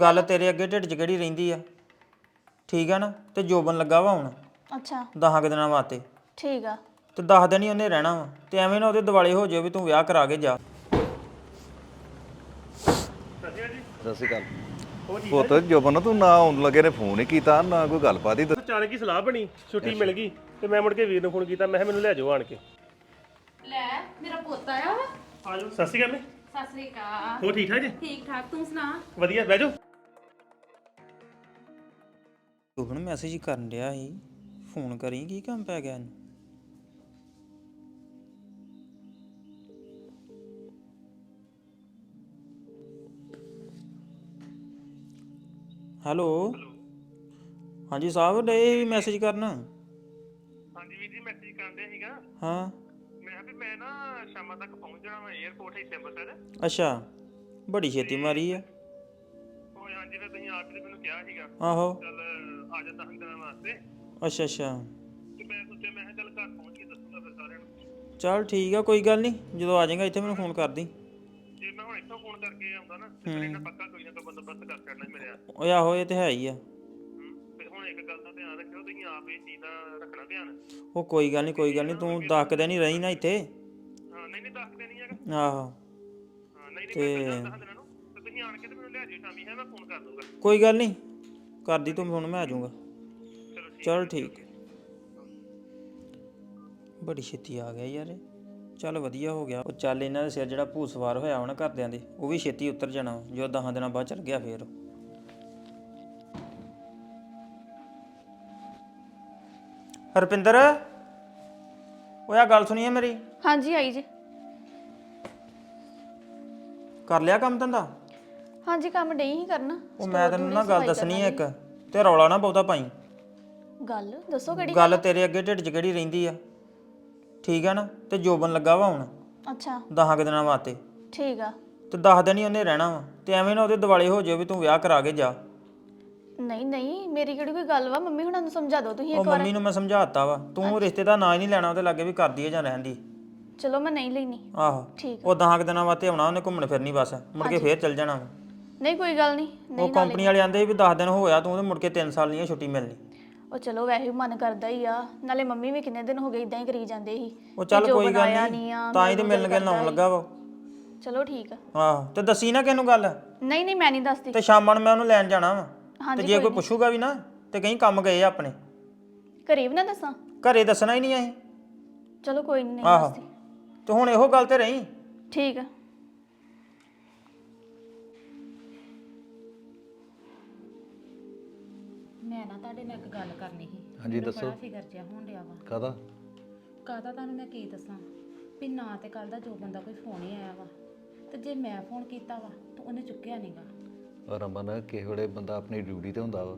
ਗੱਲ ਤੇਰੇ ਅੱਗੇ ਢਿੱਡ 'ਚ ਕਿਹੜੀ ਰਹਿੰਦੀ ਆ? ਠੀਕ ਆ ਨਾ? ਤੇ ਜੋਬਨ ਲੱਗਾ ਵਾ ਹੁਣ? ਅੱਛਾ। ਦਸਾਂ ਕੁ ਦਿਨਾਂ ਵਾਸਤੇ। ਠੀਕ ਆ। ਤੇ 10 ਦਿਨ ਹੀ ਉਹਨੇ ਰਹਿਣਾ ਵਾ। ਤੇ ਐਵੇਂ ਨਾ ਉਹਦੇ ਦਿਵਾਲੇ ਹੋ ਜਾਵੇ ਵੀ ਤੂੰ ਵਿਆਹ ਕਰਾ ਕੇ ਜਾ। ਸਤਿ ਸ਼੍ਰੀ ਅਕਾਲ। ਪੁੱਤ ਜੋਬਨ ਤੂੰ ਨਾ ਆਉਣ ਲੱਗੇ ਨੇ ਫੋਨ ਹੀ ਕੀਤਾ ਨਾ ਕੋਈ ਗੱਲਬਾਤ ਹੀ ਦੱਸ- ਅਚਾਨਕ ਹੀ ਸਲਾਹ ਬਣੀ? ਛੁੱਟੀ ਮਿਲ ਗਈ। ਤੇ ਮੈਂ ਮੁੜ ਕੇ ਵੀਰ ਨੂੰ ਫੋਨ ਕੀਤਾ ਮੈਂ ਕਿਹਾ ਮੈਨੂੰ ਲੈ ਜਾਓ ਆਣ ਕੇ। ਲੈ ਮੇਰਾ ਪੁੱਤ ਆਇਆ ਵਾ। ਆ ਜਾਓ। ਸਤਿ ਸ਼੍ਰੀ ਅਕਾਲ ਜੀ। ਸਤਿ ਸ੍ਰੀ ਅਕਾਲ। ਹੋਰ ਠੀਕ ਠਾਕ ਜੀ? ਠੀਕ ਠਾਕ ਤੂੰ ਸੁਣਾ? ਵਧੀਆ ਬਹਿ ਜਾਓ। ਜੋਬਨ ਮੈਸੇਜ ਕਰਨ ਡਿਆ ਸੀ। ਫੋਨ ਕਰੀ ਕੀ ਕੰਮ ਪੈ ਗਿਆ ਇਹਨੂੰ? ਹੈਲੋ? ਹਾਂਜੀ ਸਾਹਿਬ ਡੇ ਮੈਸੇਜ ਕਰਨ? ਹਾਂਜੀ ਵੀਰ ਜੀ ਮੈਸੇਜ ਕਰਦੇ ਸੀਗਾ। ਹਾਂ। ਮੈਂ ਵੀ ਮੈਂ ਨਾ ਸ਼ਾਮਾਂ ਤੱਕ ਪਹੁੰਚ ਜਾਣਾ ਮੈਂ 에어ਪੋਰਟ ਹੀ ਅੰਮ੍ਰਿਤਸਰ। ਅੱਛਾ ਬੜੀ ਛੇਤੀ ਮਾਰੀ ਆ। ਉਹ ਹਾਂਜੀ ਫਿਰ ਤੁਸੀਂ ਆਪ ਹੀ ਮੈਨੂੰ ਕਿਹਾ ਸੀਗਾ। ਆਹੋ। ਚੱਲ ਆ ਜਾ 10 ਦਿਨਾਂ ਵਾਸਤੇ। ਅੱਛਾ ਅੱਛਾ। ਤੇ ਮੈਂ ਸੋਚਿਆ ਮੈਂ ਕਿਹਾ ਚੱਲ ਘਰ ਪਹੁੰਚ ਕੇ ਦੱਸੂਗਾ ਫਿਰ ਸਾਰਿਆਂ ਨੂੰ। ਚੱਲ ਠੀਕ ਆ ਕੋਈ ਗੱਲ ਨਹੀਂ ਜਦੋਂ ਆ ਜਾਏਗਾ ਇੱਥੇ ਮੈਨੂੰ ਫੋਨ ਕਰ ਦੀ। ਜੇ ਮੈਂ ਹੁਣ ਇੱਥੋਂ ਫੋਨ ਕਰਕੇ ਆਉਂਦਾ ਨਾ ਤੇ ਫਿਰ ਇਹਨਾਂ ਪੱਕਾ ਕੋਈ ਨਾ ਕੋਈ ਬੰਦੋਬਸਤ ਕਰ ਛੱਡਣਾ ਹੀ ਮੇਰੇ ਆ ਓਏ ਆਹੋ ਇਹ ਤੇ ਹੈ ਹੀ ਆ। ਤੇ ਹੁਣ ਇੱਕ ਗੱਲ ਦਾ ਧਿਆਨ ਰੱਖਿਓ ਤੁਸੀਂ ਆਪ ਇਹ ਚੀਜ਼ ਦਾ ਰੱਖਣਾ ਧਿਆਨ। ਉਹ ਕੋਈ ਗੱਲ ਨਹੀਂ ਕੋਈ ਗੱਲ ਨਹੀਂ ਤੂੰ ਦਸ ਕੁ ਦਿਨ ਹੀ ਰਹੀ ਨਾ ਇੱਥੇ। ਹਾਂ ਨਹੀਂ ਨਹੀਂ ਦੱਸ ਦੇਣੀ ਹੈਗਾ। ਆਹੋ। ਹਾਂ ਨਹੀਂ ਨਹੀਂ ਮੈਂ ਦੱਸ ਦਿਨਾਂ ਨੂੰ। ਤੇ ਤੁਸੀਂ ਆਣ ਕੇ ਤੇ ਮੈਨੂੰ ਲੈ ਜਿਓ ਸ਼ਾਮੀ ਹੈ ਮੈਂ ਫੋਨ ਕਰ ਦੂੰਗਾ। ਕੋਈ ਗੱਲ ਨਹੀਂ ਕਰਦੀ ਤੂੰ ਫੋਨ ਮੈਂ ਆ ਜਾਊਂਗਾ। ਚਲੋ ਠੀਕ। ਬੜੀ ਛੇਤੀ ਆ ਗਿਆ ਯਾਰ। ਇਹ। ਚੱਲ ਵਧੀਆ ਹੋ ਗਿਆ। ਉਹ ਚੱਲ ਇਹਨਾਂ ਦੇ ਸਿਰ ਜਿਹੜਾ ਭੂਤ ਸਵਾਰ ਹੋਇਆ ਹੋਣਾ ਘਰਦਿਆਂ ਦੇ ਉਹ ਵੀ ਛੇਤੀ ਉਤਰ ਜਾਣਾ ਵਾ, ਜੋ ਦਸਾਂ ਦਿਨਾਂ ਬਾਅਦ ਚਲ ਗਿਆ ਫੇਰ। ਹਰਪਿੰਦਰ ਓਏ ਆ ਗੱਲ ਸੁਣੀਏ ਮੇਰੀ? ਹਾਂਜੀ ਆਈ ਜੀ। ਕਰ ਲਿਆ ਕੰਮ ਧੰਦਾ? ਹਾਂਜੀ ਕੰਮ ਡਈ ਹੀ ਕਰਨਾ। ਉਹ ਮੈਂ ਤੈਨੂੰ ਨਾ ਗੱਲ ਦੱਸਣੀ ਹੈ ਇੱਕ। ਤੇ ਰੌਲਾ ਨਾ ਬਹੁਤਾ ਪਾਈ। ਗੱਲ? ਦੱਸੋ ਕਿਹੜੀ ਗੱਲ ਤੇਰੇ ਅੱਗੇ ਢਿੱਡ 'ਚ ਕਿਹੜੀ ਰਹਿੰਦੀ ਆ? ਠੀਕ ਆ ਨਾ? ਤੇ ਜੋਬਨ ਲੱਗਾ ਵਾ ਹੁਣ। ਅੱਛਾ। ਦਸਾਂ ਕੁ ਦਿਨਾਂ ਵਾਸਤੇ। ਠੀਕ ਆ। ਤੇ 10 ਦਿਨ ਹੀ ਉਹਨੇ ਰਹਿਣਾ ਵਾ। ਤੇ ਐਵੇਂ ਨਾ ਉਹਦੇ ਦਿਵਾਲੇ ਹੋ ਜਾਵੇ ਵੀ ਤੂੰ ਵਿਆਹ ਕਰਾ ਕੇ ਜਾ। ਨਹੀਂ ਨਹੀਂ ਮੇਰੀ ਕਿਹੜੀ ਕੋਈ ਗੱਲ ਵਾ? ਮੰਮੀ ਹੁਣਾਂ ਨੂੰ ਸਮਝਾ ਦਿਓ ਤੁਸੀਂ ਉਹ ਇੱਕ ਵਾਰ। ਮੰਮੀ ਨੂੰ ਮੈਂ ਸਮਝਾਤਾ ਵਾ। ਤੂੰ ਰਿਸ਼ਤੇ ਦਾ ਨਾਂ ਹੀ ਨਹੀਂ ਲੈਣਾ ਉਹਦੇ ਲਾਗੇ ਵੀ ਕਰਦੀ ਹੈ ਜਾਂ ਰਹਿੰਦੀ। ਚਲੋ ਮੈਂ ਨਹੀਂ ਲੈਣੀ। ਆਹੋ। ਠੀਕ ਉਹ 10 ਕੁ ਦਿਨਾਂ ਵਾਸਤੇ ਆਉਣਾ ਉਹਨੇ ਘੁੰਮਣ ਫਿਰਨੀ ਬਸ। ਮੁੜ ਕੇ ਫੇਰ ਚੱਲ ਜਾਣਾ ਵਾ। ਨਹੀਂ ਕੋਈ ਗੱਲ ਨਹੀਂ। ਉਹ ਨਹੀਂ ਕੰਪਨੀ ਵਾਲੇ ਆਂਦੇ ਵੀ 10 ਦਿਨ ਹੋਇਆ ਤੂੰ ਤੇ ਮੁੜ ਕੇ 3 ਸਾਲ ਨਹੀਂ ਇਹ ਛੁੱਟੀ ਮਿਲਣੀ। ਉਹ ਚਲੋ ਵੈਸੇ ਵੀ ਮਨ ਕਰਦਾ ਹੀ ਆ। ਨਾਲੇ ਮੰਮੀ ਵੀ ਕਿੰਨੇ ਦਿਨ ਹੋ ਗਏ ਇਦਾਂ ਹੀ ਕਰੀ ਜਾਂਦੇ ਸੀ। ਉਹ ਚੱਲ ਜੋ ਕੋਈ ਗੱਲ ਨਹੀਂ ਨਹੀਂ ਆ, ਤਾਂ ਹੀ ਤੇ ਮੈਨੂੰ ਮਿਲਣ ਗਿਲਣ ਆਉਣ ਲੱਗਾ ਵਾ। ਚਲੋ ਠੀਕ ਆ। ਆਹੋ ਤੇ ਦੱਸੀ ਨਾ ਕਿਹਨੂੰ ਗੱਲ? ਨਹੀਂ ਨਹੀਂ ਮੈਂ ਨਹੀਂ ਦੱਸਦੀ। ਤੇ ਸ਼ਾਮਾਂ ਨੂੰ ਮੈਂ ਉਹਨੂੰ ਲੈਣ ਜਾਣਾ ਵਾ। ਤੇ ਹਾਂਜੀ ਜੇ ਕੋਈ ਪੁੱਛੂਗਾ ਵੀ ਨਾ ਤੇ ਕਹੀਂ ਕੰਮ ਗਏ ਆ ਆਪਣੇ। ਘਰੇ ਵੀ ਨਾ ਦੱਸਾਂ? ਘਰੇ ਦੱਸਣਾ ਹੀ ਨਹੀਂ ਅਸੀਂ। ਚਲੋ ਕੋਈ ਨਹੀਂ ਆਹੋ। ਦੱਸਦੀ। ਤੇ ਹੁਣ ਇਹੋ ਗੱਲ ਤੇ ਰਹੀ। ਠੀਕ ਆ। ਮੈਂ ਨਾ ਤੁਹਾਡੇ ਨਾਲ ਇੱਕ ਗੱਲ ਕਰਨੀ ਸੀ। ਹਾਂਜੀ ਮੈਨੂੰ ਦੱਸੋ। ਬੜਾ ਫਿਕਰ ਜਿਹਾ ਹੋਣ ਡਿਆ ਵਾ। ਕਾਦਾ ਕਾਹਦਾ ਤੁਹਾਨੂੰ ਮੈਂ ਕੀ ਦੱਸਾਂ? ਵੀ ਨਾ ਤੇ ਕੱਲ ਦਾ ਜੋ ਬੰਦਾ ਕੋਈ ਫੋਨ ਹੀ ਆਇਆ ਵਾ ਤੇ ਜੇ ਮੈਂ ਫੋਨ ਕੀਤਾ ਵਾ ਤਾਂ ਉਹਨੇ ਚੁੱਕਿਆ ਨਹੀਂਗਾ ਰਮਨ ਕਿਸੇ ਵੇਲੇ ਬੰਦਾ ਆਪਣੀ ਡਿਊਟੀ ਤੇ ਹੁੰਦਾ ਵਾ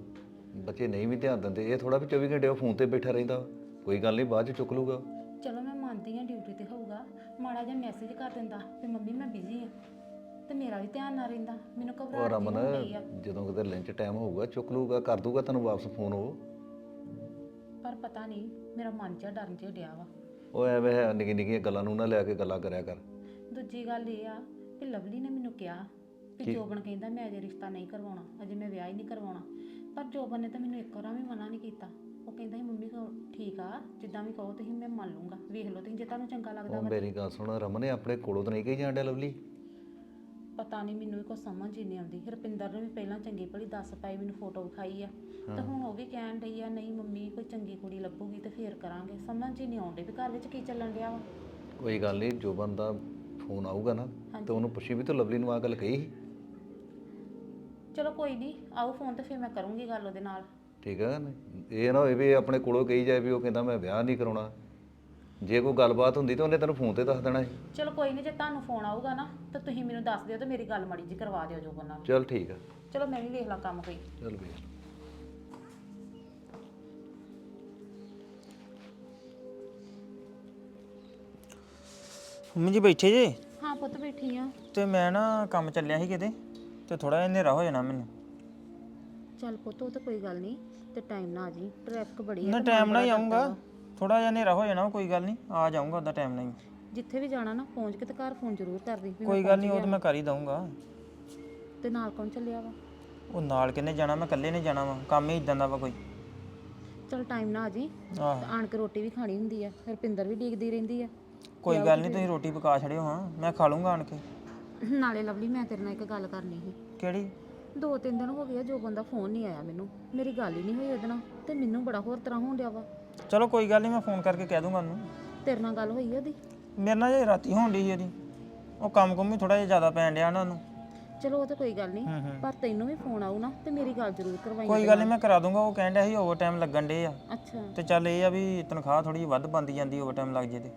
ਬੱਚੇ ਨਹੀਂ ਵੀ ਧਿਆਨ ਦਿੰਦੇ ਇਹ ਥੋੜਾ ਵੀ 24 ਘੰਟੇ ਉਹ ਫੋਨ ਤੇ ਬੈਠਾ ਰਹਿੰਦਾ ਵਾ। ਕੋਈ ਗੱਲ ਨਹੀਂ ਬਾਅਦ ਚ ਚੁੱਕ ਲੂਗਾ ਵੀ ਧਿਆਨ ਨਾ ਰਹਿੰਦਾ ਮੈਨੂੰ ਉਹ ਘਬਰਾਹਟ ਰਮਨ ਡਈ ਆ। ਜਦੋਂ ਕਿਤੇ ਲੰਚ ਟਾਈਮ ਹੋਊਗਾ ਚੁੱਕ ਲੂਗਾ ਕਰ ਦੂਗਾ ਤੈਨੂੰ ਵਾਪਸ ਫੋਨ ਉਹ। ਪਰ ਪਤਾ ਨਹੀਂ ਮੇਰਾ ਮਨ ਜਿਹਾ ਡਰਨ ਜਿਹਾ ਡਿਆ ਵਾ। ਉਹ ਐਵੇਂ ਹੈ ਨਿੱਕੀ ਨਿੱਕੀਆਂ ਗੱਲਾਂ ਨੂੰ ਨਾ ਲੈ ਕੇ ਗੱਲਾਂ ਕਰਿਆ ਕਰ। ਦੂਜੀ ਗੱਲ ਇਹ ਆ ਕਿ ਲਵਲੀ ਨੇ ਮੈਨੂੰ ਕਿਹਾ ਕਿ ਜੋਬਨ ਕਹਿੰਦਾ ਮੈਂ ਅਜੇ ਰਿਸ਼ਤਾ ਨਹੀਂ ਕਰਵਾਉਣਾ ਅਜੇ ਮੈਂ ਵਿਆਹ ਹੀ ਨਹੀਂ ਕਰਵਾਉਣਾ। ਪਰ ਜੋਬਨ ਨੇ ਤਾਂ ਮੈਨੂੰ ਇੱਕ ਵਾਰ ਵੀ ਮਨਾ ਨਹੀਂ ਕੀਤਾ। ਉਹ ਕਹਿੰਦਾ ਸੀ ਮੰਮੀ ਕੋ ਠੀਕ ਆ ਜਿੱਦਾਂ ਵੀ ਕਹੋ ਤੁਸੀਂ ਮੈਂ ਮੰਨ ਲੂੰਗਾ ਵੇਖ ਲਓ ਤੁਸੀਂ ਜੇ ਤੁਹਾਨੂੰ ਚੰਗਾ ਲੱਗਦਾ ਉਹ ਵਾ ਮੇਰੀ ਗੱਲ ਸੁਣ ਰਮਨ ਨੇ ਆਪਣੇ ਕੋਲੋਂ ਤਾਂ ਨਹੀਂ ਕਹੀ ਜਾਣ ਡਿਆ ਲਵਲੀ? ਪਤਾ ਨਹੀਂ ਮੈਨੂੰ ਵੀ ਕੁਛ ਸਮਝ ਹੀ ਨਹੀਂ ਆਉਂਦੀ। ਰੁਪਿੰਦਰ ਨੇ ਵੀ ਪਹਿਲਾਂ ਚੰਗੀ ਭਲੀ ਦੱਸ ਪਾਈ ਮੈਨੂੰ ਫੋਟੋ ਵਿਖਾਈ ਆ। ਤੇ ਹੁਣ ਉਹ ਵੀ ਕਹਿਣ ਡਈ ਆ ਨਹੀਂ ਮੰਮੀ ਕੋਈ ਚੰਗੀ ਕੁੜੀ ਲੱਭੂਗੀ ਤੇ ਫੇਰ ਕਰਾਂਗੇ। ਸਮਝ ਹੀ ਨਹੀਂ ਆਉਂਦੀ ਵੀ ਘਰ ਵਿੱਚ ਕੀ ਚੱਲਣ ਡਿਆ ਵਾ। ਕੋਈ ਗੱਲ ਨਹੀਂ ਜੋ ਬੰਦਾ ਫੋਨ ਆਊਗਾ ਨਾ ਤੇ ਉਹਨੂੰ ਪੁੱਛੀ ਵੀ ਤੂੰ ਲਵਲੀ ਨੂੰ ਆ ਗੱਲ ਕਹੀ ਸੀ? ਚਲੋ ਕੋਈ ਨਹੀਂ ਆਓ ਫੋਨ ਤੇ ਫਿਰ ਮੈਂ ਕਰੂੰਗੀ ਗੱਲ ਉਹਦੇ ਨਾਲ। ਠੀਕ ਹੈ ਨਾ? ਇਹ ਨਾ ਹੋਏ ਵੀ ਆਪਣੇ ਕੋਲੋਂ ਕਹੀ ਜਾਏ ਵੀ ਉਹ ਕਹਿੰਦਾ ਮੈਂ ਵਿਆਹ ਨਹੀਂ ਕਰਾਉਣਾ। ਜੇ ਕੋਈ ਗੱਲਬਾਤ ਹੁੰਦੀ ਤਾਂ ਉਹਨੇ ਤੈਨੂੰ ਫੋਨ ਤੇ ਦੱਸ ਦੇਣਾ ਸੀ। ਚਲੋ ਕੋਈ ਨਹੀਂ ਜੇ ਤੁਹਾਨੂੰ ਫੋਨ ਆਊਗਾ ਨਾ ਤਾਂ ਤੁਸੀਂ ਮੈਨੂੰ ਦੱਸ ਦਿਓ ਤੇ ਮੇਰੀ ਗੱਲ ਮੜੀ ਜੀ ਕਰਵਾ ਦਿਓ ਜੋ ਨਾਲ ਚੱਲ ਠੀਕ ਆ। ਚਲੋ ਮੈਂ ਵੀ ਵੇਖ ਲਾਂ ਕੰਮ ਕੋਈ। ਚੱਲ ਵੇਖ। ਮੰਮੀ ਜੀ ਬੈਠੇ ਜੇ? ਹਾਂ ਪੁੱਤ ਬੈਠੀ ਆ। ਤੇ ਮੈਂ ਨਾ ਕੰਮ ਚੱਲਿਆ ਸੀ ਕਿਤੇ ਤੇ ਥੋੜਾ ਜਿਹਾ ਹਨੇਰਾ ਹੋ ਜਾਣਾ ਮੈਨੂੰ। ਚੱਲ ਪੁੱਤ ਉਹ ਤਾਂ ਕੋਈ ਗੱਲ ਨਹੀਂ ਤੇ ਟਾਈਮ ਨਾਲ ਆ ਜੀ। ਟ੍ਰੈਫਿਕ ਬੜੀ ਨਾ ਟਾਈਮ ਨਾਲ ਹੀ ਆਉਂਗਾ ਥੋੜਾ ਜਿਹਾ ਹਨੇਰਾ ਹੋ ਜਾਣਾ ਕੋਈ ਗੱਲ ਨਹੀਂ ਆ ਜਾਊਂਗਾ ਉਹਦਾ ਟਾਈਮ ਨਾਲ ਹੀ ਜਿੱਥੇ ਵੀ ਜਾਣਾ ਨਾ ਪਹੁੰਚ ਕੇ ਤੇ ਘਰ ਫੋਨ ਜ਼ਰੂਰ ਕਰਦੀ ਵੀ ਕੋਈ ਗੱਲ ਨਹੀਂ ਉਹ ਤਾਂ ਮੈਂ ਕਰ ਹੀ ਦਊਂਗਾ। ਤੇ ਨਾਲ ਕੌਣ ਚੱਲਿਆ ਵਾ? ਉਹ ਨਾਲ ਕਿੰਨੇ ਜਾਣਾ ਮੈਂ ਇਕੱਲੇ ਨੇ ਜਾਣਾ ਵਾ ਕੰਮ ਹੀ ਇਦਾਂ ਦਾ ਵਾ ਕੋਈ। ਚਲ ਟਾਈਮ ਨਾ ਆ ਜੀ ਆਹ। ਆਣ ਕੇ ਰੋਟੀ ਵੀ ਖਾਣੀ ਹੁੰਦੀ ਆ ਫਿਰ ਪਿੰਦਰ ਵੀ ਡੀਕਦੀ ਰਹਿੰਦੀ ਆ। ਕੋਈ ਗੱਲ ਨਹੀਂ ਤੁਸੀਂ ਰੋਟੀ ਪਕਾ ਛੜਿਓ ਹਾਂ ਮੈਂ ਖਾ ਲੂੰਗਾ ਆਣ ਕੇ। ਨਾਲੇ ਲਵਲੀ ਮੈਂ ਤੇਰੇ ਨਾਲ ਇੱਕ ਗੱਲ ਕਰਨੀ ਸੀ। ਕਿਹੜੀ? ਦੋ ਤਿੰਨ ਦਿਨ ਹੋ ਗਏ ਆ ਜੋ ਬੰਦਾ ਫੋਨ ਨਹੀਂ ਆਇਆ ਮੈਨੂੰ। ਮੇਰੀ ਗੱਲ ਹੀ ਨਹੀਂ ਹੋਈ ਉਹਦੇ ਨਾਲ ਤੇ ਮੈਨੂੰ ਬੜਾ ਹੋਰ ਤਰ੍ਹਾਂ ਹੋਣ ਡਿਆ ਵਾ। ਚਲੋ ਕੋਈ ਗੱਲ ਨਹੀਂ ਮੈਂ ਫੋਨ ਕਰਕੇ ਕਹਿ ਦੂੰਗਾ ਉਹਨੂੰ। ਤੇਰੇ ਨਾਲ ਗੱਲ ਹੋਈ ਆ ਉਹਦੀ? ਮੇਰੇ ਨਾਲ ਜੇ ਰਾਤੀ ਹੋਣ ਡਈ ਸੀ ਉਹਦੀ। ਉਹ ਕੰਮ ਕੁੰਮ ਵੀ ਥੋੜਾ ਜਿਹਾ ਜ਼ਿਆਦਾ ਪੈਣ ਡਿਆ ਨਾ ਉਹਨੂੰ। ਚਲੋ ਉਹ ਤਾਂ ਕੋਈ ਗੱਲ ਨਹੀਂ ਪਰ ਤੈਨੂੰ ਵੀ ਫੋਨ ਆਊ ਨਾ ਤੇ ਮੇਰੀ ਗੱਲ ਜ਼ਰੂਰ ਕਰਵਾਈ ਕੋਈ ਗੱਲ ਨਹੀਂ ਮੈਂ ਕਰਾ ਦੂੰਗਾ ਉਹ ਕਹਿਣ ਡਿਆ ਸੀ ਓਵਰ ਟਾਈਮ ਲੱਗਣ ਡੇ ਆ। ਅੱਛਾ। ਤੇ ਚੱਲ ਇਹ ਆ ਵੀ ਤਨਖਾਹ ਥੋੜੀ ਵੱਧ ਬੰਦੀ ਜਾਂਦੀ ਓਵਰ ਟਾਈਮ ਲੱਗ ਜੇ ਤੇ।